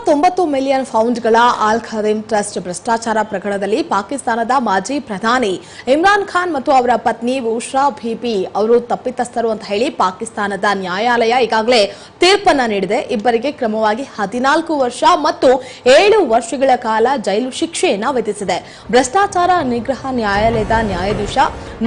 ತೊಂಬತ್ತು ಮಿಲಿಯನ್ ಫೌಂಡ್ಗಳ ಆಲ್ ಖದೀಂ ಟ್ರಸ್ಟ್ ಭ್ರಷ್ಟಾಚಾರ ಪ್ರಕರಣದಲ್ಲಿ ಪಾಕಿಸ್ತಾನದ ಮಾಜಿ ಪ್ರಧಾನಿ ಇಮ್ರಾನ್ ಖಾನ್ ಮತ್ತು ಅವರ ಪತ್ನಿ ಉಷಾ ಭೀಪಿ ಅವರು ತಪ್ಪಿತಸ್ಥರು ಅಂತ ಹೇಳಿ ಪಾಕಿಸ್ತಾನದ ನ್ಯಾಯಾಲಯ ಈಗಾಗಲೇ ತೀರ್ಪನ್ನ ನೀಡಿದೆ. ಇಬ್ಬರಿಗೆ ಕ್ರಮವಾಗಿ ಹದಿನಾಲ್ಕು ವರ್ಷ ಮತ್ತು ಏಳು ವರ್ಷಗಳ ಕಾಲ ಜೈಲು ಶಿಕ್ಷೆಯನ್ನು ವಿಧಿಸಿದೆ. ಭ್ರಷ್ಟಾಚಾರ ನಿಗ್ರಹ ನ್ಯಾಯಾಲಯದ ನ್ಯಾಯಾಧೀಶ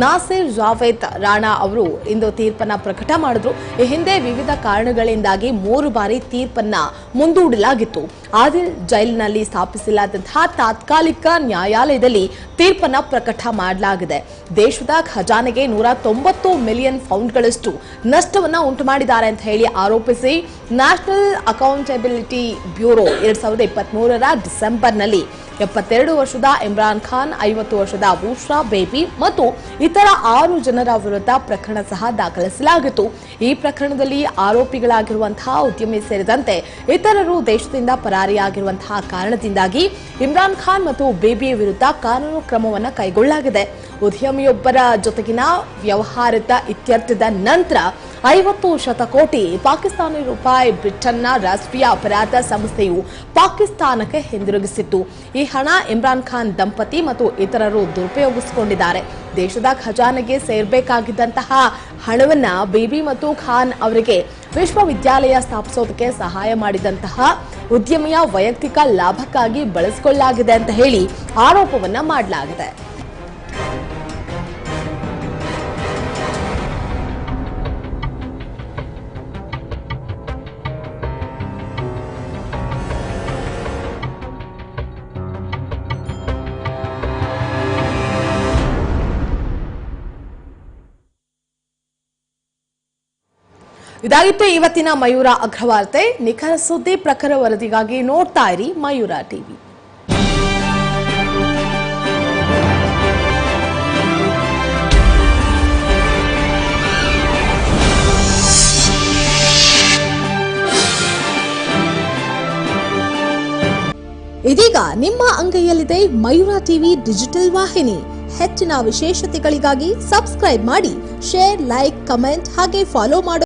ನಾಸಿರ್ ಜಾವೇದ್ ರಾಣಾ ಅವರು ಇಂದು ತೀರ್ಪನ್ನ ಪ್ರಕಟ ಮಾಡಿದ್ರು. ಈ ಹಿಂದೆ ವಿವಿಧ ಕಾರಣಗಳಿಂದಾಗಿ ಮೂರು ಬಾರಿ ತೀರ್ಪನ್ನ ಮುಂದೂಡಲಾಗಿತ್ತು. ಆದಿಲ್ ಜೈಲಿನಲ್ಲಿ ಸ್ಥಾಪಿಸಲಾದಂತಹ ತಾತ್ಕಾಲಿಕ ನ್ಯಾಯಾಲಯದಲ್ಲಿ ತೀರ್ಪನ್ನ ಪ್ರಕಟ ಮಾಡಲಾಗಿದೆ. ದೇಶದ ಖಜಾನೆಗೆ ನೂರ ತೊಂಬತ್ತು ಮಿಲಿಯನ್ ಪೌಂಡ್ಗಳಷ್ಟು ನಷ್ಟವನ್ನು ಉಂಟು ಮಾಡಿದ್ದಾರೆ ಅಂತ ಹೇಳಿ ಆರೋಪಿಸಿ ನ್ಯಾಷನಲ್ ಅಕೌಂಟೆಬಿಲಿಟಿ ಬ್ಯೂರೋ ಎರಡ್ ಸಾವಿರದ ಇಪ್ಪತ್ಮೂರರ ಡಿಸೆಂಬರ್ನಲ್ಲಿ ಎಪ್ಪತ್ತೆರಡು ವರ್ಷದ ಇಮ್ರಾನ್ ಖಾನ್, ಐವತ್ತು ವರ್ಷದ ಬೂಶ್ರಾ ಬೇಬಿ ಮತ್ತು ಇತರ ಆರು ಜನರ ವಿರುದ್ಧ ಪ್ರಕರಣ ಸಹ ದಾಖಲಿಸಲಾಗಿತ್ತು. ಈ ಪ್ರಕರಣದಲ್ಲಿ ಆರೋಪಿಗಳಾಗಿರುವಂತಹ ಉದ್ಯಮಿ ಸೇರಿದಂತೆ ಇತರರು ದೇಶದಿಂದ ಪರಾರಿಯಾಗಿರುವಂತಹ ಕಾರಣದಿಂದಾಗಿ ಇಮ್ರಾನ್ ಖಾನ್ ಮತ್ತು ಬೇಬಿ ವಿರುದ್ಧ ಕಾನೂನು ಕ್ರಮವನ್ನು ಕೈಗೊಳ್ಳಲಾಗಿದೆ. ಉದ್ಯಮಿಯೊಬ್ಬರ ಜೊತೆಗಿನ ವ್ಯವಹಾರದ ಇತ್ಯರ್ಥದ ನಂತರ ಐವತ್ತು ಶತಕೋಟಿ ಪಾಕಿಸ್ತಾನಿ ರೂಪಾಯಿ ಬ್ರಿಟನ್ನ ರಾಷ್ಟ್ರೀಯ ಅಪರಾಧ ಸಂಸ್ಥೆಯು ಪಾಕಿಸ್ತಾನಕ್ಕೆ ಹಿಂದಿರುಗಿಸಿತ್ತು. ಈ ಹಣ ಇಮ್ರಾನ್ ಖಾನ್ ದಂಪತಿ ಮತ್ತು ಇತರರು ದುರುಪಯೋಗಿಸಿಕೊಂಡಿದ್ದಾರೆ. ದೇಶದ ಖಜಾನೆಗೆ ಸೇರ್ಬೇಕಾಗಿದ್ದಂತಹ ಹಣವನ್ನ ಬೇಬಿ ಮತ್ತು ಖಾನ್ ಅವರಿಗೆ ವಿಶ್ವವಿದ್ಯಾಲಯ ಸ್ಥಾಪಿಸೋದಕ್ಕೆ ಸಹಾಯ ಮಾಡಿದಂತಹ ಉದ್ಯಮಿಯ ವೈಯಕ್ತಿಕ ಲಾಭಕ್ಕಾಗಿ ಬಳಸಿಕೊಳ್ಳಲಾಗಿದೆ ಅಂತ ಹೇಳಿ ಆರೋಪವನ್ನ ಮಾಡಲಾಗಿದೆ. ಇದಾಗಿತ್ತು ಇವತ್ತಿನ ಮಯೂರ ಅಗ್ರವಾರ್ತೆ. ನಿಖರ ಸುದ್ದಿ ಪ್ರಖರ ವರದಿಗಾಗಿ ನೋಡ್ತಾ ಇರಿ ಮಯೂರ ಟಿವಿ. ಇದೀಗ ನಿಮ್ಮ ಅಂಗೈಯಲ್ಲಿದೆ ಮಯೂರ ಟಿವಿ ಡಿಜಿಟಲ್ ವಾಹಿನಿ. ಹೆಚ್ಚಿನ ವಿಶೇಷತೆಗಳಿಗಾಗಿ ಸಬ್ಸ್ಕ್ರೈಬ್ ಮಾಡಿ, ಶೇರ್, ಲೈಕ್, ಕಮೆಂಟ್ ಹಾಗೆ ಫಾಲೋ ಮಾಡೋ.